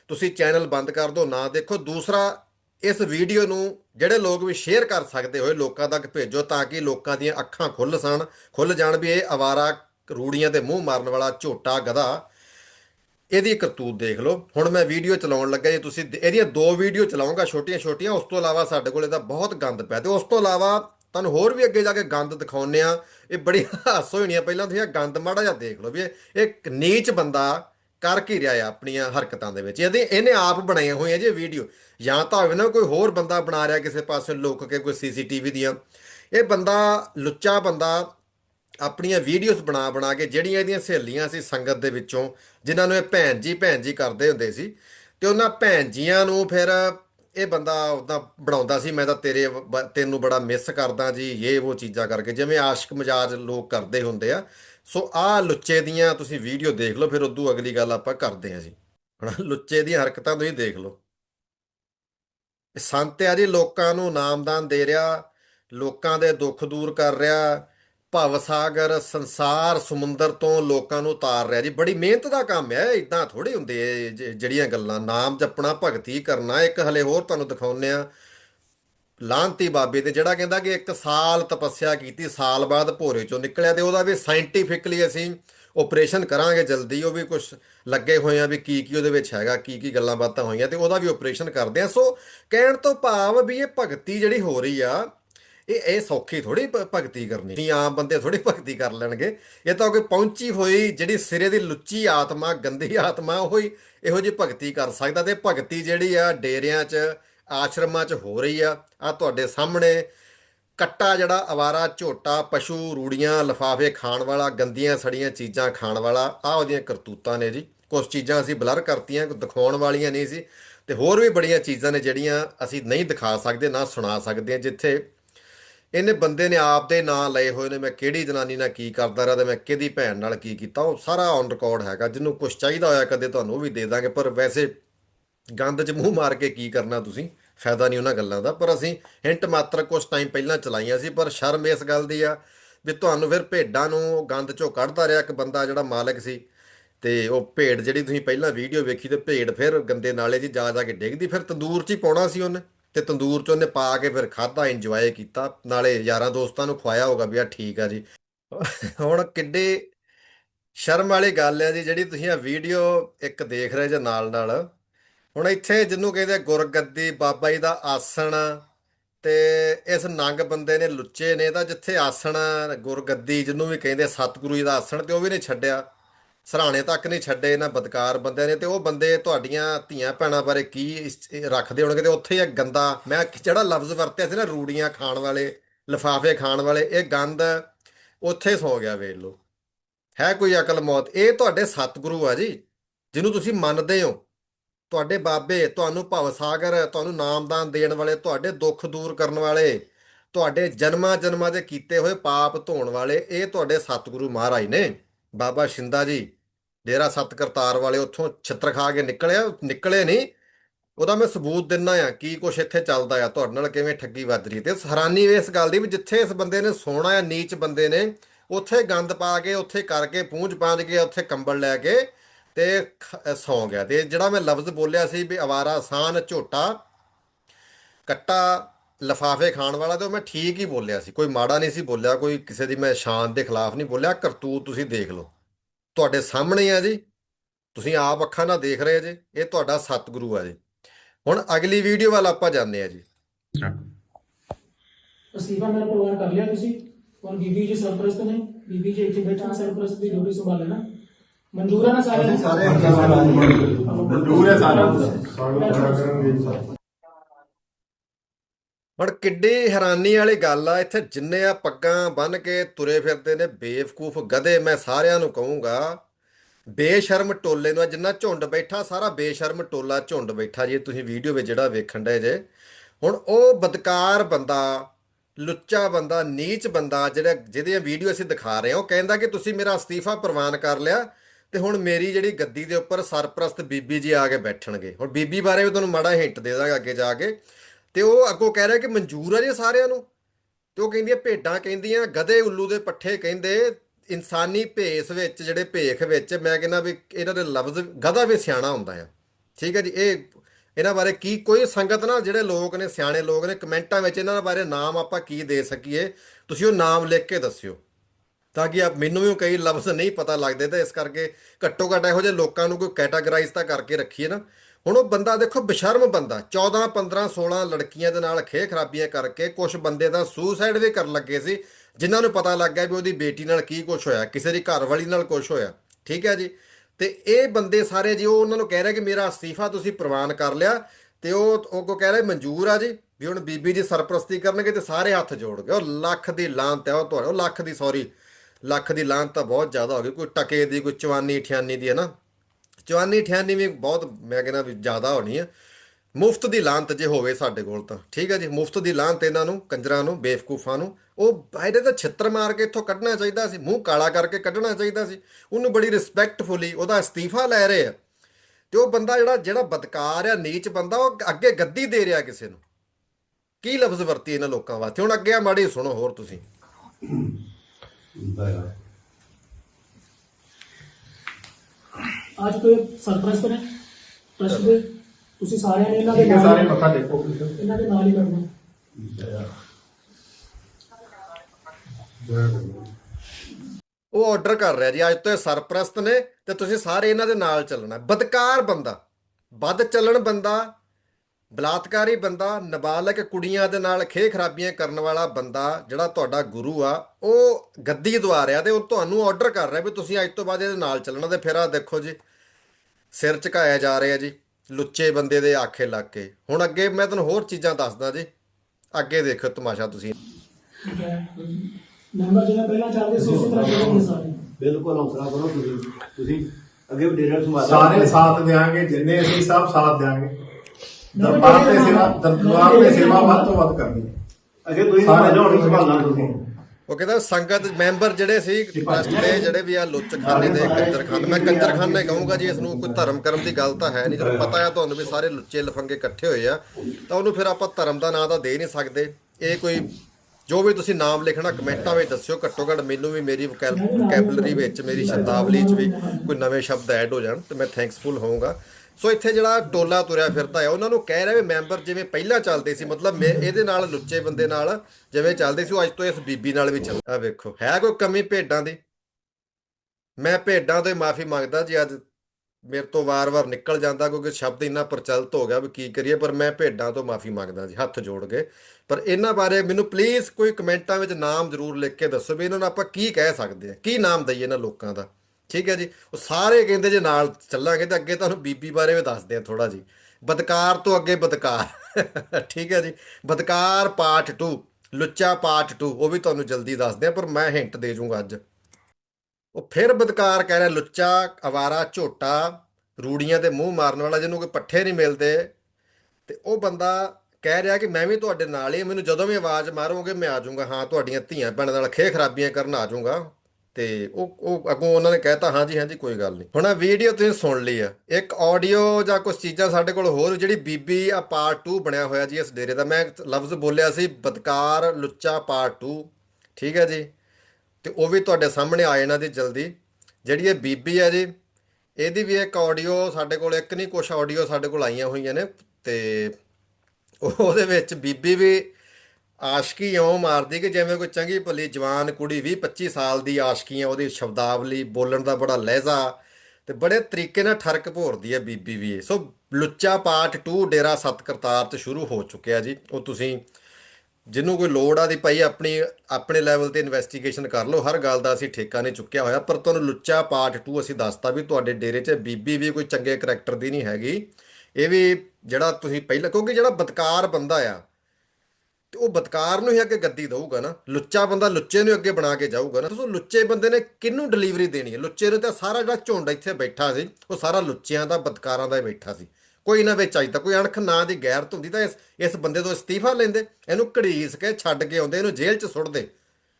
ਤੁਸੀਂ ਚੈਨਲ ਬੰਦ ਕਰ ਦਿਓ, ਨਾ ਦੇਖੋ। ਦੂਸਰਾ ਇਸ ਵੀਡੀਓ ਨੂੰ ਜਿਹੜੇ ਲੋਕ ਵੀ ਸ਼ੇਅਰ ਕਰ ਸਕਦੇ ਹੋਏ ਲੋਕਾਂ ਤੱਕ ਭੇਜੋ ਤਾਂ ਕਿ ਲੋਕਾਂ ਦੀਆਂ ਅੱਖਾਂ ਖੁੱਲ ਸਣ ਖੁੱਲ ਜਾਣ ਵੀ ਇਹ ਅਵਾਰਾ ਰੂੜੀਆਂ ਦੇ ਮੂੰਹ ਮਾਰਨ ਵਾਲਾ ਝੋਟਾ ਗਧਾ। ਇਹਦੀ ਕਰਤੂਤ ਦੇਖ ਲਓ। ਹੁਣ ਮੈਂ ਵੀਡੀਓ ਚਲਾਉਣ ਲੱਗਾ ਜੇ, ਤੁਸੀਂ ਇਹਦੀਆਂ ਦੋ ਵੀਡੀਓ ਚਲਾਉਂਗਾ ਛੋਟੀਆਂ ਛੋਟੀਆਂ, ਉਸ ਤੋਂ ਇਲਾਵਾ ਸਾਡੇ ਕੋਲ ਇਹਦਾ ਬਹੁਤ ਗੰਦ ਪਿਆ। ਤੇ ਉਸ ਤੋਂ ਇਲਾਵਾ ਤੁਹਾਨੂੰ ਹੋਰ ਵੀ ਅੱਗੇ ਜਾ ਕੇ ਗੰਦ ਦਿਖਾਉਨੇ ਆ ਇਹ ਬੜੀ ਹਾਸੋ ਹੋਣੀ ਆ ਪਹਿਲਾਂ ਤੁਸੀਂ ਇਹ ਗੰਦ ਮਾੜਾ ਜਿਹਾ ਦੇਖ ਲਓ ਵੀ ਇਹ ਇੱਕ ਨੀਚ ਬੰਦਾ ਕਰ ਕੀ ਰਿਹਾ ਆ ਆਪਣੀਆਂ ਹਰਕਤਾਂ ਦੇ ਵਿੱਚ? ਇਹਦੇ ਇਹਨੇ ਆਪ ਬਣਾਈਆਂ ਹੋਈਆਂ ਜੇ ਵੀਡੀਓ। ਜਾਂ ਤਾਂ ਹੋਵੇ ਨਾ ਕੋਈ ਹੋਰ ਬੰਦਾ ਬਣਾ ਰਿਹਾ ਕਿਸੇ ਪਾਸੇ ਲੁੱਕ ਕੇ ਕੋਈ ਸੀਸੀਟੀਵੀ ਦੀਆਂ। ਇਹ ਬੰਦਾ, ਲੁੱਚਾ ਬੰਦਾ ਆਪਣੀਆਂ ਵੀਡੀਓਜ਼ ਬਣਾ ਬਣਾ ਕੇ ਜਿਹੜੀਆਂ ਇਹਦੀਆਂ ਸਹੇਲੀਆਂ ਸੀ ਸੰਗਤ ਦੇ ਵਿੱਚੋਂ, ਜਿਨ੍ਹਾਂ ਨੂੰ ਇਹ ਭੈਣ ਜੀ ਭੈਣ ਜੀ ਕਰਦੇ ਹੁੰਦੇ ਸੀ, ਤੇ ਉਹਨਾਂ ਭੈਣ ਜੀਆਂ ਨੂੰ ਫਿਰ ਇਹ ਬੰਦਾ ਉਦਾਂ ਬਣਾਉਂਦਾ ਸੀ, ਮੈਂ ਤਾਂ ਤੇਰੇ ਬ- ਤੈਨੂੰ ਬੜਾ ਮਿਸ ਕਰਦਾ ਜੀ, ਇਹ ਉਹ ਚੀਜ਼ਾਂ ਕਰਕੇ, ਜਿਵੇਂ ਆਸ਼ਕ ਮਜਾਜ ਲੋਕ ਕਰਦੇ ਹੁੰਦੇ ਆ। ਸੋ ਆਹ ਲੁੱਚੇ ਦੀਆਂ ਤੁਸੀਂ ਵੀਡੀਓ ਦੇਖ ਲਓ, ਫਿਰ ਉਦੋਂ ਅਗਲੀ ਗੱਲ ਆਪਾਂ ਕਰਦੇ ਹਾਂ ਜੀ। ਹੁਣ ਲੁੱਚੇ ਦੀਆਂ ਹਰਕਤਾਂ ਤੁਸੀਂ ਦੇਖ ਲਓ। ਇਹ ਸੰਤ ਆ ਜੀ, ਲੋਕਾਂ ਨੂੰ ਨਾਮਦਾਨ ਦੇ ਰਿਹਾ, ਲੋਕਾਂ ਦੇ ਦੁੱਖ ਦੂਰ ਕਰ ਰਿਹਾ ਭਵ ਸਾਗਰ ਸੰਸਾਰ ਸਮੁੰਦਰ ਤੋਂ ਲੋਕਾਂ ਨੂੰ ਉਤਾਰ ਰਿਹਾ ਜੀ। ਬੜੀ ਮਿਹਨਤ ਦਾ ਕੰਮ ਹੈ ਇਦਾਂ ਥੋੜੀ ਹੁੰਦੇ ਜਿਹੜੀਆਂ ਗੱਲਾਂ। ਨਾਮ ਜਪਣਾ, ਭਗਤੀ ਕਰਨਾ, ਇੱਕ ਹਲੇ ਹੋਰ ਤੁਹਾਨੂੰ ਦਿਖਾਉਂਦੇ ਆ ਲਾਂਤੀ ਬਾਬੇ ਤੇ ਜਿਹੜਾ ਕਹਿੰਦਾ ਕਿ ਇੱਕ ਸਾਲ ਤਪੱਸਿਆ ਕੀਤੀ, ਸਾਲ ਬਾਅਦ ਭੋਰੇ ਚੋਂ ਨਿਕਲਿਆ ਤੇ ਉਹਦਾ ਵੀ ਸਾਇੰਟੀਫਿਕਲੀ ਅਸੀਂ ਆਪਰੇਸ਼ਨ ਕਰਾਂਗੇ ਜਲਦੀ। ਉਹ ਵੀ ਕੁਝ ਲੱਗੇ ਹੋਏ ਆ ਵੀ ਕੀ ਕੀ ਉਹਦੇ ਵਿੱਚ ਹੈਗਾ, ਕੀ ਕੀ ਗੱਲਾਂ ਬਾਤਾਂ ਹੋਈਆਂ ਤੇ ਉਹਦਾ ਵੀ ਆਪਰੇਸ਼ਨ ਕਰਦੇ ਆ ਸੋ ਕਹਿਣ ਤੋਂ ਭਾਵ ਵੀ ਇਹ ਭਗਤੀ ਜਿਹੜੀ ਹੋ ਰਹੀ ਆ ਇਹ ਇਹ ਸੌਖੀ ਥੋੜੀ ਭਗਤੀ ਕਰਨੀ। ਨਹੀਂ ਆਮ ਬੰਦੇ ਥੋੜੀ ਭਗਤੀ ਕਰ ਲੈਣਗੇ। ਇਹ ਤਾਂ ਕੋਈ ਪਹੁੰਚੀ ਹੋਈ ਜਿਹੜੀ ਸਿਰੇ ਦੀ ਲੁੱਚੀ ਆਤਮਾ, ਗੰਦੀ ਆਤਮਾ, ਉਹ ਹੀ ਇਹੋ ਜਿਹੀ ਭਗਤੀ ਕਰ ਸਕਦਾ ਤੇ ਭਗਤੀ ਜਿਹੜੀ ਆ ਡੇਰਿਆਂ 'ਚ, ਆਸ਼ਰਮਾਂ 'ਚ ਹੋ ਰਹੀ ਆ। ਆ ਤੁਹਾਡੇ ਸਾਹਮਣੇ ਕੱਟਾ ਜਿਹੜਾ ਅਵਾਰਾ, ਝੋਟਾ, ਪਸ਼ੂ, ਰੂੜੀਆਂ, ਲਫਾਫੇ ਖਾਣ ਵਾਲਾ, ਗੰਦੀਆਂ ਸੜੀਆਂ ਚੀਜ਼ਾਂ ਖਾਣ ਵਾਲਾ ਆ ਉਹਦੀਆਂ ਕਰਤੂਤਾਂ ਨੇ ਜੀ। ਕੁਝ ਚੀਜ਼ਾਂ ਅਸੀਂ ਬਲਰ ਕਰਤੀਆਂ ਦਿਖਾਉਣ ਵਾਲੀਆਂ ਨਹੀਂ ਸੀ। ਤੇ ਹੋਰ ਵੀ ਬੜੀਆਂ ਚੀਜ਼ਾਂ ਨੇ ਜਿਹੜੀਆਂ ਅਸੀਂ ਨਹੀਂ ਦਿਖਾ ਸਕਦੇ, ਨਾ ਸੁਣਾ ਸਕਦੇ, ਜਿੱਥੇ ਇਹਨੇ ਬੰਦੇ ਨੇ ਆਪ ਦੇ ਨਾਂ ਲਏ ਹੋਏ ਨੇ, ਮੈਂ ਕਿਹੜੀ ਜਨਾਨੀ ਨਾਲ ਕੀ ਕਰਦਾ ਰਿਹਾ ਤੇ ਮੈਂ ਕਿਹਦੀ ਭੈਣ ਨਾਲ ਕੀ ਕੀਤਾ, ਉਹ ਸਾਰਾ ਔਨ ਰਿਕਾਰਡ ਹੈਗਾ, ਜਿਹਨੂੰ ਕੁਝ ਚਾਹੀਦਾ ਹੋਇਆ ਕਦੇ ਤੁਹਾਨੂੰ ਉਹ ਵੀ ਦੇ ਦਾਂਗੇ, ਪਰ ਵੈਸੇ ਗੰਦ 'ਚ ਮੂੰਹ ਮਾਰ ਕੇ ਕੀ ਕਰਨਾ ਤੁਸੀਂ, ਫਾਇਦਾ ਨਹੀਂ ਉਹਨਾਂ ਗੱਲਾਂ ਦਾ, ਪਰ ਅਸੀਂ ਹਿੰਟ ਮਾਤਰ ਕੁਝ ਟਾਈਮ ਪਹਿਲਾਂ ਚਲਾਈਆਂ ਸੀ, ਪਰ ਸ਼ਰਮ ਇਸ ਗੱਲ ਦੀ ਆ ਵੀ ਤੁਹਾਨੂੰ ਫਿਰ ਭੇਡਾਂ ਨੂੰ ਗੰਦ 'ਚੋਂ ਕੱਢਦਾ ਰਿਹਾ, ਇੱਕ ਬੰਦਾ ਜਿਹੜਾ ਮਾਲਕ ਸੀ, ਤੇ ਉਹ ਭੇਡ ਜਿਹੜੀ ਤੁਸੀਂ ਪਹਿਲਾਂ ਵੀਡੀਓ ਵੇਖੀ ਤੇ ਭੇਡ ਫਿਰ ਗੰਦੇ ਨਾਲੇ 'ਚ ਜਾ ਜਾ ਕੇ ਡਿੱਗਦੀ, ਫਿਰ ਤੰਦੂਰ 'ਚ ਹੀ ਪਾਉਣਾ ਸੀ ਉਹਨੇ। ਤੇ ਤੰਦੂਰ 'ਚ ਉਹਨੇ ਪਾ ਕੇ ਫਿਰ ਖਾਦਾ ਇੰਜੋਏ ਕੀਤਾ। ਨਾਲੇ ਯਾਰਾਂ ਦੋਸਤਾਂ ਨੂੰ ਖਵਾਇਆ ਹੋਗਾ ਵੀ ਆ ਠੀਕ ਆ ਜੀ। ਹੁਣ ਕਿੱਡੇ ਸ਼ਰਮ ਵਾਲੀ ਗੱਲ ਹੈ ਜੀ, ਜਿਹੜੀ ਤੁਸੀਂ ਆ ਵੀਡੀਓ ਇੱਕ ਦੇਖ ਰਹੇ ਜੇ ਨਾਲ ਨਾਲ ਹੁਣ ਇੱਥੇ ਜਿਹਨੂੰ ਕਹਿੰਦੇ ਗੁਰਗੱਦੀ, ਬਾਬਾ ਜੀ ਦਾ ਆਸਣ ਤੇ ਇਸ ਨੰਗ ਬੰਦੇ ਨੇ ਲੁੱਚੇ ਨੇ ਤਾਂ ਜਿੱਥੇ ਆਸਣ, ਗੁਰਗੱਦੀ ਜਿਹਨੂੰ ਵੀ ਕਹਿੰਦੇ ਸਤਿਗੁਰੂ ਜੀ ਦਾ ਆਸਣ ਤੇ ਉਹ ਵੀ ਨਹੀਂ ਛੱਡਿਆ। ਸਰਾਣੇ ਤੱਕ ਨਹੀਂ ਛੱਡੇ ਇਹਨਾਂ ਬਦਕਾਰ ਬੰਦਿਆਂ ਨੇ, ਤੇ ਉਹ ਬੰਦੇ ਤੁਹਾਡੀਆਂ ਧੀਆਂ ਭੈਣਾਂ ਬਾਰੇ ਕੀ ਰੱਖਦੇ ਹੋਣਗੇ? ਤੇ ਉੱਥੇ ਇਹ ਗੰਦਾ, ਮੈਂ ਜਿਹੜਾ ਲਫ਼ਜ਼ ਵਰਤਿਆ ਸੀ ਨਾ, ਰੂੜੀਆਂ ਖਾਣ ਵਾਲੇ, ਲਿਫਾਫੇ ਖਾਣ ਵਾਲੇ, ਇਹ ਗੰਦ ਉੱਥੇ ਸੌ ਗਿਆ, ਵੇਖ ਲਓ। ਹੈ ਕੋਈ ਅਕਲ ਮੌਤ? ਇਹ ਤੁਹਾਡੇ ਸਤਿਗੁਰੂ ਆ ਜੀ, ਜਿਹਨੂੰ ਤੁਸੀਂ ਮੰਨਦੇ ਹੋ। ਤੁਹਾਡੇ ਬਾਬੇ, ਤੁਹਾਨੂੰ ਭਵ ਸਾਗਰ, ਤੁਹਾਨੂੰ ਨਾਮਦਾਨ ਦੇਣ ਵਾਲੇ, ਤੁਹਾਡੇ ਦੁੱਖ ਦੂਰ ਕਰਨ ਵਾਲੇ, ਤੁਹਾਡੇ ਜਨਮਾਂ ਜਨਮਾਂ ਦੇ ਕੀਤੇ ਹੋਏ ਪਾਪ ਧੋਣ ਵਾਲੇ, ਇਹ ਤੁਹਾਡੇ ਸਤਿਗੁਰੂ ਮਹਾਰਾਜ ਨੇ। ਬਾਬਾ ਸ਼ਿੰਦਾ ਜੀ, ਡੇਰਾ ਸਤ ਕਰਤਾਰ ਵਾਲੇ ਉੱਥੋਂ ਛਿੱਤਰ ਖਾ ਕੇ ਨਿਕਲਿਆ, ਨਿਕਲੇ ਨਹੀਂ। ਉਹਦਾ ਮੈਂ ਸਬੂਤ ਦਿੰਨਾ ਆ, ਕੀ ਕੁਛ ਇੱਥੇ ਚੱਲਦਾ ਆ, ਤੁਹਾਡੇ ਨਾਲ ਕਿਵੇਂ ਠੱਗੀ ਵੱਜ ਰਹੀ ਹੈ। ਤੇ ਹੈਰਾਨੀ ਇਸ ਗੱਲ ਦੀ ਵੀ ਜਿੱਥੇ ਇਸ ਬੰਦੇ ਨੇ ਸੋਣਾ ਆ ਨੀਚ ਬੰਦੇ ਨੇ, ਉੱਥੇ ਗੰਦ ਪਾ ਕੇ, ਉੱਥੇ ਕਰਕੇ, ਪੂੰਝ ਪਾਂਝ ਕੇ, ਉੱਥੇ ਕੰਬਲ ਲੈ ਕੇ ਤੇ ਖ- ਸੌਂ ਗਿਆ। ਤੇ ਜਿਹੜਾ ਮੈਂ ਲਫ਼ਜ਼ ਬੋਲਿਆ ਸੀ ਵੀ ਅਵਾਰਾ ਆਸਾਨ ਝੋਟਾ, ਕੱਟਾ ਲਫਾਫੇ ਖਾਣ ਵਾਲਾ ਤੇ ਉਹ ਮੈਂ ਠੀਕ ਹੀ ਬੋਲਿਆ ਸੀ। ਕੋਈ ਮਾੜਾ ਨਹੀਂ ਸੀ ਬੋਲਿਆ ਕੋਈ ਕਿਸੇ ਦੀ ਮੈਂ ਸ਼ਾਨ ਦੇ ਖਿਲਾਫ ਨਹੀਂ ਬੋਲਿਆ। ਕਰਤੂਤ ਤੁਸੀਂ ਦੇਖ ਲਓ। ਤੁਹਾਡੇ ਸਾਹਮਣੇ ਆ ਜੀ। ਤੁਸੀਂ ਆਪ ਅੱਖਾਂ ਨਾਲ ਦੇਖ ਰਹੇ ਜੇ। ਇਹ ਤੁਹਾਡਾ ਸਤਿਗੁਰੂ ਆ ਜੀ। ਹੁਣ ਅਗਲੀ ਵੀਡੀਓ ਵੱਲ ਆਪਾਂ ਜਾਂਦੇ ਆ ਜੀ। ਅਸਤੀਫਾ ਮੇਰਾ ਪ੍ਰਵਾਨ ਕਰ ਲਿਆ ਤੁਸੀਂ। ਔਰ ਬੀਬੀ ਜੀ ਸਰਪ੍ਰਸਤ ਨੇ। ਬੀਬੀ ਜੀ ਇੱਥੇ ਬੈਠੇ ਨੇ ਸਰਪ੍ਰਸਤ ਦੀ ਡਿਊਟੀ ਸੰਭਾਲ ਲੈਣਾ ਮਨਜ਼ੂਰ ਹੈ ਨਾ ਸਾਰੇ ਮਨਜ਼ੂਰ ਹੈ ਸਾਰਾ ਹੁਣ ਕਿੱਡੀ ਹੈਰਾਨੀ ਵਾਲੀ ਗੱਲ ਆ, ਇੱਥੇ ਜਿੰਨੇ ਆ ਪੱਗਾਂ ਬੰਨ ਕੇ ਤੁਰੇ ਫਿਰਦੇ ਨੇ, ਬੇਵਕੂਫ ਗਧੇ ਮੈਂ ਸਾਰਿਆਂ ਨੂੰ ਕਹੂੰਗਾ, ਬੇਸ਼ਰਮ ਟੋਲੇ ਨੂੰ ਜਿੰਨਾ ਝੁੰਡ ਬੈਠਾ, ਸਾਰਾ ਬੇਸ਼ਰਮ ਟੋਲਾ ਝੁੰਡ ਬੈਠਾ ਜੇ, ਤੁਸੀਂ ਵੀਡੀਓ ਵਿੱਚ ਜਿਹੜਾ ਵੇਖਣ ਡਏ ਜੇ। ਹੁਣ ਉਹ ਬਦਕਾਰ ਬੰਦਾ, ਲੁੱਚਾ ਬੰਦਾ, ਨੀਚ ਬੰਦਾ, ਜਿਹੜਾ ਜਿਹਦੀਆਂ ਵੀਡੀਓ ਅਸੀਂ ਦਿਖਾ ਰਹੇ ਹਾਂ, ਉਹ ਕਹਿੰਦਾ ਕਿ ਤੁਸੀਂ ਮੇਰਾ ਅਸਤੀਫਾ ਪ੍ਰਵਾਨ ਕਰ ਲਿਆ ਤੇ ਹੁਣ ਮੇਰੀ ਜਿਹੜੀ ਗੱਦੀ ਦੇ ਉੱਪਰ ਸਰਪ੍ਰਸਤ ਬੀਬੀ ਜੀ ਆ ਕੇ ਬੈਠਣਗੇ। ਹੁਣ ਬੀਬੀ ਬਾਰੇ ਵੀ ਤੁਹਾਨੂੰ ਮਾੜਾ ਹਿੰਟ ਦੇ ਦਾਂਗਾ ਅੱਗੇ ਜਾ ਕੇ। ਤੇ ਉਹ ਅੱਗੋਂ ਕਹਿ ਰਿਹਾ ਕਿ ਮਨਜ਼ੂਰ ਆ ਜੀ ਸਾਰਿਆਂ ਨੂੰ। ਤੇ ਉਹ ਕਹਿੰਦੀਆਂ ਭੇਡਾਂ ਕਹਿੰਦੀਆਂ, ਗਧੇ ਉੱਲੂ ਦੇ ਪੱਠੇ ਕਹਿੰਦੇ, ਇਨਸਾਨੀ ਭੇਸ ਵਿੱਚ ਜਿਹੜੇ ਭੇਖ ਵਿੱਚ ਮੈਂ ਕਹਿੰਦਾ ਵੀ ਇਹਨਾਂ ਦੇ ਲਫ਼ਜ਼, ਗਧਾ ਵੀ ਸਿਆਣਾ ਹੁੰਦਾ ਆ। ਠੀਕ ਹੈ ਜੀ, ਇਹ ਇਹਨਾਂ ਬਾਰੇ ਕੀ, ਕੋਈ ਸੰਗਤ ਨਾਲ ਜਿਹੜੇ ਲੋਕ ਨੇ, ਸਿਆਣੇ ਲੋਕ ਨੇ, ਕਮੈਂਟਾਂ ਵਿੱਚ ਇਹਨਾਂ ਬਾਰੇ ਨਾਮ ਆਪਾਂ ਕੀ ਦੇ ਸਕੀਏ, ਤੁਸੀਂ ਉਹ ਨਾਮ ਲਿਖ ਕੇ ਦੱਸਿਓ। ਤਾਂ ਕਿ ਆਪ ਮੈਨੂੰ ਵੀ ਕਈ ਲਫ਼ਜ਼ ਨਹੀਂ ਪਤਾ ਲੱਗਦੇ ਤਾਂ ਇਸ ਕਰਕੇ ਘੱਟੋ ਘੱਟ ਇਹੋ ਜਿਹੇ ਲੋਕਾਂ ਨੂੰ ਕੋਈ ਕੈਟਾਗਰਾਈਜ਼ ਤਾਂ ਕਰਕੇ ਰੱਖੀਏ ਨਾ। ਹੁਣ ਉਹ ਬੰਦਾ ਦੇਖੋ ਬਸ਼ਰਮ ਬੰਦਾ 14 15 16 ਲੜਕੀਆਂ ਦੇ ਨਾਲ ਖੇ ਖਰਾਬੀਆਂ ਕਰਕੇ ਕੁਝ ਬੰਦੇ ਦਾ ਸੂਸਾਈਡ ਵੀ ਕਰਨ ਲੱਗੇ ਸੀ, ਜਿਨ੍ਹਾਂ ਨੂੰ ਪਤਾ ਲੱਗ ਗਿਆ ਵੀ ਉਹਦੀ ਬੇਟੀ ਨਾਲ ਕੀ ਕੁਝ ਹੋਇਆ, ਕਿਸੇ ਦੀ ਘਰਵਾਲੀ ਨਾਲ ਕੁਝ ਹੋਇਆ। ਠੀਕ ਹੈ ਜੀ? ਤੇ ਇਹ ਬੰਦੇ ਸਾਰੇ ਜੀ, ਉਹ ਉਹਨਾਂ ਨੂੰ ਕਹਿ ਰਿਹਾ ਕਿ ਮੇਰਾ ਅਸਤੀਫਾ ਤੁਸੀਂ ਪ੍ਰਵਾਨ ਕਰ ਲਿਆ ਤੇ ਉਹ ਉਹ ਕੋ ਕਹਿ ਰਿਹਾ ਮਨਜ਼ੂਰ ਆ ਜੀ, ਵੀ ਹੁਣ ਬੀਬੀ ਜੀ ਸਰਪ੍ਰਸਤੀ ਕਰਨਗੇ ਤੇ ਸਾਰੇ ਹੱਥ ਜੋੜ ਗਏ ਉਹ ਲੱਖ ਦੀ ਲਾਂਤ ਹੈ, ਉਹ ਤੁਹਾਡੇ ਲੱਖ ਦੀ ਸੌਰੀ ਲੱਖ ਦੀ ਲਾਂਤ ਤਾਂ ਬਹੁਤ ਜ਼ਿਆਦਾ ਹੋ ਗਈ, ਕੋਈ ਟਕੇ ਦੀ, ਕੋਈ ਚਵਾਨੀ ਠਿਆਨੀ ਦੀ ਹੈ ਨਾ। ਚਵਾਨੀ ਠਿਆਨੀ ਵੀ ਬਹੁਤ, ਮੈਂ ਕਹਿੰਦਾ ਵੀ ਜ਼ਿਆਦਾ ਹੋਣੀ ਹੈ ਮੁਫਤ ਦੀ ਲਾਂਤ ਜੇ ਹੋਵੇ ਸਾਡੇ ਕੋਲ ਤਾਂ, ਠੀਕ ਹੈ ਜੀ? ਮੁਫਤ ਦੀ ਲਾਂਤ ਇਹਨਾਂ ਨੂੰ, ਕੰਜਰਾਂ ਨੂੰ, ਬੇਵਕੂਫਾਂ ਨੂੰ, ਉਹ ਇਹਦੇ ਤਾਂ ਛਿੱਤਰ ਮਾਰ ਕੇ ਇੱਥੋਂ ਕੱਢਣਾ ਚਾਹੀਦਾ ਸੀ, ਮੂੰਹ ਕਾਲਾ ਕਰਕੇ ਕੱਢਣਾ ਚਾਹੀਦਾ ਸੀ। ਉਹਨੂੰ ਬੜੀ ਰਿਸਪੈਕਟਫੁਲੀ ਉਹਦਾ ਅਸਤੀਫਾ ਲੈ ਰਹੇ ਆ। ਤੇ ਉਹ ਬੰਦਾ ਜਿਹੜਾ ਜਿਹੜਾ ਬਦਕਾਰ ਆ, ਨੀਚ ਬੰਦਾ, ਉਹ ਅੱਗੇ ਗੱਦੀ ਦੇ ਰਿਹਾ ਕਿਸੇ ਨੂੰ। ਕੀ ਲਫ਼ਜ਼ ਵਰਤੀ ਇਹਨਾਂ ਲੋਕਾਂ ਵਾਸਤੇ? ਹੁਣ ਅੱਗੇ ਆ, ਮਾੜੀ ਸੁਣੋ ਹੋਰ ਤੁਸੀਂ। ਅੱਜ ਕੋਈ ਸਰਪ੍ਰਸਤ ਨੇ? ਟਰਸਟ ਦੇ ਤੁਸੀਂ ਸਾਰਿਆਂ ਨੇ ਇਹਨਾਂ ਦੇ ਠੀਕ ਹੈ ਸਾਰੇ ਨਾਲ ਮੱਥਾ ਟੇਕੋ ਇਹਨਾਂ ਦੇ ਨਾਲ ਹੀ ਕਰਨਾ। ਉਹ ਆਰਡਰ ਕਰ ਰਿਹਾ ਜੀ ਅੱਜ ਤੋਂ ਇਹ ਸਰਪ੍ਰਸਤ ਨੇ ਤੇ ਤੁਸੀਂ ਸਾਰੇ ਇਹਨਾਂ ਦੇ ਨਾਲ ਚੱਲਣਾ। ਬਦਕਾਰ ਬੰਦਾ ਬਦ ਚੱਲਣ ਬੰਦਾ ਬਲਾਤਕਾਰੀ ਬੰਦਾ ਨਾਬਾਲਗ ਕੁੜੀਆਂ ਦੇ ਨਾਲ ਖੇ ਖਰਾਬੀਆਂ ਕਰਨ ਵਾਲਾ ਬੰਦਾ ਜਿਹੜਾ ਤੁਹਾਡਾ ਗੁਰੂ ਆ ਉਹ ਗੱਦੀ ਦਵਾ ਰਿਹਾ ਤੇ ਉਹ ਤੁਹਾਨੂੰ ਆਰਡਰ ਕਰ ਰਿਹਾ ਵੀ ਤੁਸੀਂ ਅੱਜ ਤੋਂ ਬਾਅਦ ਇਹਦੇ ਨਾਲ ਚੱਲਣਾ ਤੇ ਫਿਰ ਆ ਦੇਖੋ ਜੀ। ਸਿਰ ਝੁਕਾਇਆ ਜਾ ਰਿਹਾ ਜੀ ਲੁੱਚੇ ਬੰਦੇ ਦੇ ਆਖੇ ਲੱਗ ਕੇ। ਹੁਣ ਅੱਗੇ ਮੈਂ ਤੁਹਾਨੂੰ ਹੋਰ ਚੀਜ਼ਾਂ ਦੱਸਦਾ ਜੀ। ਅੱਗੇ ਦੇਖੋ ਤਮਾਸ਼ਾ ਤੁਸੀਂ। ਠੀਕ ਹੈ ਮੈਂਬਰ ਜਿਵੇਂ ਪਹਿਲਾਂ ਚੱਲਦੇ ਸੀ ਉਸੇ ਤਰ੍ਹਾਂ ਚੱਲਣਗੇ ਸਾਰੇ। ਬਿਲਕੁਲ ਹੌਸਲਾ ਕਰੋ ਤੁਸੀਂ। ਤੁਸੀਂ ਅੱਗੇ ਵੀ ਡੇਰਾ ਸੰਭਾਲਣਾ ਸਾਰੇ ਸਾਥ ਦੇਾਂਗੇ ਜਿੰਨੇ ਅਸੀਂ ਸਭ ਸਾਥ ਦੇਾਂਗੇ ਦਰਬਾਰ ਤੇ ਸੇਵਾ ਦਰਬਾਰ ਤੇ ਸੇਵਾ ਵੱਧ ਤੋਂ ਵੱਧ ਕਰਨੀ। ਅੱਗੇ ਤੁਸੀਂ ਸੰਭਾਲਣਾ ਹੁਣ ਸੰਭਾਲਣਾ ਤੁਸੀਂ। ਉਹ ਕਹਿੰਦਾ ਸੰਗਤ ਮੈਂਬਰ ਜਿਹੜੇ ਸੀ ਟਰਸਟ ਦੇ ਜਿਹੜੇ ਵੀ ਆ ਲੁੱਚਖਾਨੇ ਦੇ ਕੰਜਰਖਾਨੇ, ਮੈਂ ਕੰਜਰਖਾਨੇ ਕਹੂੰਗਾ ਜੀ ਇਸ ਨੂੰ ਕੋਈ ਧਰਮ ਕਰਮ ਦੀ ਗੱਲ ਤਾਂ ਹੈ ਨਹੀਂ, ਜਦੋਂ ਪਤਾ ਆ ਤੁਹਾਨੂੰ ਵੀ ਸਾਰੇ ਲੁੱਚੇ ਲਫੰਗੇ ਇਕੱਠੇ ਹੋਏ ਆ, ਤਾਂ ਉਹਨੂੰ ਫਿਰ ਆਪਾਂ ਧਰਮ ਦਾ ਨਾਂ ਤਾਂ ਦੇ ਨਹੀਂ ਸਕਦੇ। ਇਹ ਕੋਈ, ਜੋ ਵੀ ਤੁਸੀਂ ਨਾਮ ਲਿਖਣਾ, ਕਮੈਂਟਾਂ ਵਿੱਚ ਦੱਸਿਓ, ਘੱਟੋ ਘੱਟ ਮੈਨੂੰ ਵੀ ਮੇਰੀ ਵੋਕੈਬਲਰੀ ਵਿੱਚ, ਮੇਰੀ ਸ਼ਬਦਾਵਲੀ 'ਚ ਵੀ ਕੋਈ ਨਵੇਂ ਸ਼ਬਦ ਐਡ ਹੋ ਜਾਣ, ਤੇ ਮੈਂ ਥੈਂਕਸਫੁਲ ਹੋਊਂਗਾ। ਸੋ ਇੱਥੇ ਜਿਹੜਾ ਟੋਲਾ ਤੁਰਿਆ ਫਿਰਦਾ ਹੈ ਉਹਨਾਂ ਨੂੰ ਕਹਿ ਰਿਹਾ ਵੀ ਮੈਂਬਰ ਜਿਵੇਂ ਪਹਿਲਾਂ ਚੱਲਦੇ ਸੀ, ਮਤਲਬ ਮੇ- ਇਹਦੇ ਨਾਲ ਲੁੱਚੇ ਬੰਦੇ ਨਾਲ ਜਿਵੇਂ ਚੱਲਦੇ ਸੀ, ਉਹ ਅੱਜ ਤੋਂ ਇਸ ਬੀਬੀ ਨਾਲ ਵੀ ਚੱਲਦਾ ਵੇਖੋ, ਹੈ ਕੋਈ ਕਮੀ ਭੇਡਾਂ ਦੀ? ਮੈਂ ਭੇਡਾਂ ਤੋਂ ਮਾਫੀ ਮੰਗਦਾ ਜੀ, ਅੱਜ ਮੇਰੇ ਤੋਂ ਵਾਰ-ਵਾਰ ਨਿਕਲ ਜਾਂਦਾ, ਕਿਉਂਕਿ ਸ਼ਬਦ ਇੰਨਾ ਪ੍ਰਚਲਿਤ ਹੋ ਗਿਆ ਵੀ ਕੀ ਕਰੀਏ, ਪਰ ਮੈਂ ਭੇਡਾਂ ਤੋਂ ਮਾਫੀ ਮੰਗਦਾ ਜੀ, ਹੱਥ ਜੋੜ ਕੇ। ਪਰ ਇਹਨਾਂ ਬਾਰੇ ਮੈਨੂੰ ਪਲੀਜ਼ ਕੋਈ ਕਮੈਂਟਾਂ ਵਿੱਚ ਨਾਮ ਜ਼ਰੂਰ ਲਿਖ ਕੇ ਦੱਸੋ ਵੀ ਇਹਨਾਂ ਨੂੰ ਆਪਾਂ ਕੀ ਕਹਿ ਸਕਦੇ ਹਾਂ ਕੀ ਨਾਮ ਦਈਏ ਇਹਨਾਂ ਲੋਕਾਂ ਦਾ? ਠੀਕ ਹੈ ਜੀ। ਉਹ ਸਾਰੇ ਕਹਿੰਦੇ ਜੇ ਨਾਲ ਚੱਲਾਂਗੇ ਤਾਂ ਅੱਗੇ ਤੁਹਾਨੂੰ ਬੀਬੀ ਬਾਰੇ ਵੀ ਦੱਸਦੇ ਆ ਥੋੜਾ ਜੀ। ਬਦਕਾਰ ਤੋਂ ਅੱਗੇ ਬਦਕਾਰ। ਠੀਕ ਹੈ ਜੀ। ਬਦਕਾਰ ਪਾਰਟ 2 ਲੁੱਚਾ ਪਾਰਟ 2 ਉਹ ਵੀ ਤੁਹਾਨੂੰ ਜਲਦੀ ਦੱਸਦੇ ਆ ਪਰ ਮੈਂ ਹਿੰਟ ਦੇ ਜੂੰਗਾ ਅੱਜ। ਉਹ ਫਿਰ ਬਦਕਾਰ ਕਹਿ ਰਿਹਾ, ਲੁੱਚਾ, ਅਵਾਰਾ, ਝੋਟਾ, ਰੂੜੀਆਂ ਦੇ ਮੂੰਹ ਮਾਰਨ ਵਾਲਾ ਜਿਹਨੂੰ ਕੋਈ ਪੱਠੇ ਨਹੀਂ ਮਿਲਦੇ। ਤੇ ਉਹ ਬੰਦਾ ਕਹਿ ਰਿਹਾ ਕਿ ਮੈਂ ਵੀ ਤੁਹਾਡੇ ਨਾਲ ਹੀ ਮੈਨੂੰ ਜਦੋਂ ਵੀ ਆਵਾਜ਼ ਮਾਰੋਗੇ ਮੈਂ ਆ ਜਾਊਂਗਾ ਹਾਂ, ਤੁਹਾਡੀਆਂ ਧੀਆਂ ਭੈਣਾਂ ਨਾਲ ਖੇ ਖਰਾਬੀਆਂ ਕਰਨ ਆ ਜਾਊਂਗਾ ਤੇ ਉਹ ਉਹ ਅੱਗੋਂ ਉਹਨਾਂ ਨੇ ਕਹਿਤਾ, ਹਾਂਜੀ ਹਾਂਜੀ, ਕੋਈ ਗੱਲ ਨਹੀਂ। ਹੁਣ ਆ ਵੀਡੀਓ ਤੁਸੀਂ ਸੁਣ ਲਈ ਆ। ਇੱਕ ਆਡੀਓ ਜਾਂ ਕੁਝ ਚੀਜ਼ਾਂ ਸਾਡੇ ਕੋਲ ਹੋਰ, ਜਿਹੜੀ ਬੀਬੀ ਆ ਪਾਰਟ 2 ਬਣਿਆ ਹੋਇਆ ਜੀ ਇਸ ਡੇਰੇ ਦਾ। ਮੈਂ ਲਫ਼ਜ਼ ਬੋਲਿਆ ਸੀ, ਬਦਕਾਰ ਲੁੱਚਾ ਪਾਰਟ 2 ਠੀਕ ਹੈ ਜੀ? ਤੇ ਉਹ ਵੀ ਤੁਹਾਡੇ ਸਾਹਮਣੇ ਆ ਜਾਣਾ ਦੀ ਜਲਦੀ। ਜਿਹੜੀ ਇਹ ਬੀਬੀ ਹੈ ਜੀ, ਇਹਦੀ ਵੀ ਇੱਕ ਆਡੀਓ ਸਾਡੇ ਕੋਲ, ਇੱਕ ਨਹੀਂ ਕੁਝ ਆਡੀਓ ਸਾਡੇ ਕੋਲ ਆਈਆਂ ਹੋਈਆਂ ਨੇ। ਤੇ ਉਹਦੇ ਵਿੱਚ ਬੀਬੀ ਵੀ ਆਸ਼ਕੀ ਇਉਂ ਮਾਰਦੀ ਕਿ ਜਿਵੇਂ ਕੋਈ ਚੰਗੀ ਭਲੀ ਜਵਾਨ ਕੁੜੀ 20 25 ਸਾਲ ਦੀ ਆਸ਼ਕੀ ਆ, ਉਹਦੀ ਸ਼ਬਦਾਵਲੀ, ਬੋਲਣ ਦਾ ਬੜਾ ਲਹਿਜ਼ਾ ਤੇ ਬੜੇ ਤਰੀਕੇ ਨਾਲ ਠਰਕ ਭੋਰਦੀ ਹੈ ਬੀਬੀ ਵੀ ਸੋ ਲੁੱਚਾ ਪਾਰਟ 2 ਡੇਰਾ ਸਤ ਕਰਤਾਰ ਤੇ ਸ਼ੁਰੂ ਹੋ ਚੁੱਕਿਆ ਜੀ। ਉਹ ਤੁਸੀਂ ਜਿਹਨੂੰ ਕੋਈ ਲੋੜ ਆ ਦੀ ਭਾਈ ਆਪਣੀ, ਆਪਣੇ ਲੈਵਲ ਤੇ ਇਨਵੈਸਟੀਗੇਸ਼ਨ ਕਰ ਲਓ। ਹਰ ਗੱਲ ਦਾ ਅਸੀਂ ਠੇਕਾ ਨਹੀਂ ਚੁੱਕਿਆ ਹੋਇਆ, ਪਰ ਤੁਹਾਨੂੰ ਲੁੱਚਾ ਪਾਰਟ 2 ਅਸੀਂ ਦੱਸਤਾ ਵੀ ਤੁਹਾਡੇ ਡੇਰੇ 'ਚ ਬੀਬੀ ਵੀ ਕੋਈ ਚੰਗੇ ਕਰੈਕਟਰ ਦੀ ਨਹੀਂ ਹੈਗੀ। ਇਹ ਵੀ ਜਿਹੜਾ ਤੁਸੀਂ ਪਹਿਲਾਂ, ਕਿਉਂਕਿ ਜਿਹੜਾ ਬਦਕਾਰ ਬੰਦਾ ਆ ਤੇ ਉਹ ਬਦਕਾਰ ਨੂੰ ਹੀ ਅੱਗੇ ਗੱਦੀ ਦਊਗਾ ਨਾ। ਲੁੱਚਾ ਬੰਦਾ ਲੁੱਚੇ ਨੂੰ ਅੱਗੇ ਬਣਾ ਕੇ ਜਾਊਗਾ ਨਾ। ਤੁਸੀਂ ਲੁੱਚੇ ਬੰਦੇ ਨੇ ਕਿਹਨੂੰ ਡਿਲੀਵਰੀ ਦੇਣੀ ਹੈ? ਲੁੱਚੇ ਨੂੰ ਤਾਂ ਸਾਰਾ ਜਿਹੜਾ ਝੁੰਡ ਇੱਥੇ ਬੈਠਾ ਸੀ, ਉਹ ਸਾਰਾ ਲੁੱਚਿਆਂ ਦਾ, ਬਦਕਾਰਾਂ ਦਾ ਹੀ ਬੈਠਾ ਸੀ। ਕੋਈ ਨਾ ਵਿੱਚ ਅੱਜ ਤੱਕ ਕੋਈ ਅਣਖ ਨਾ ਦੀ ਗੈਰਤ ਹੁੰਦੀ ਤਾਂ ਇਸ ਇਸ ਬੰਦੇ ਤੋਂ ਅਸਤੀਫਾ ਲੈਂਦੇ। ਇਹਨੂੰ ਘੜੀਸ ਕੇ ਛੱਡ ਕੇ ਆਉਂਦੇ, ਇਹਨੂੰ ਜੇਲ੍ਹ 'ਚ ਸੁੱਟਦੇ।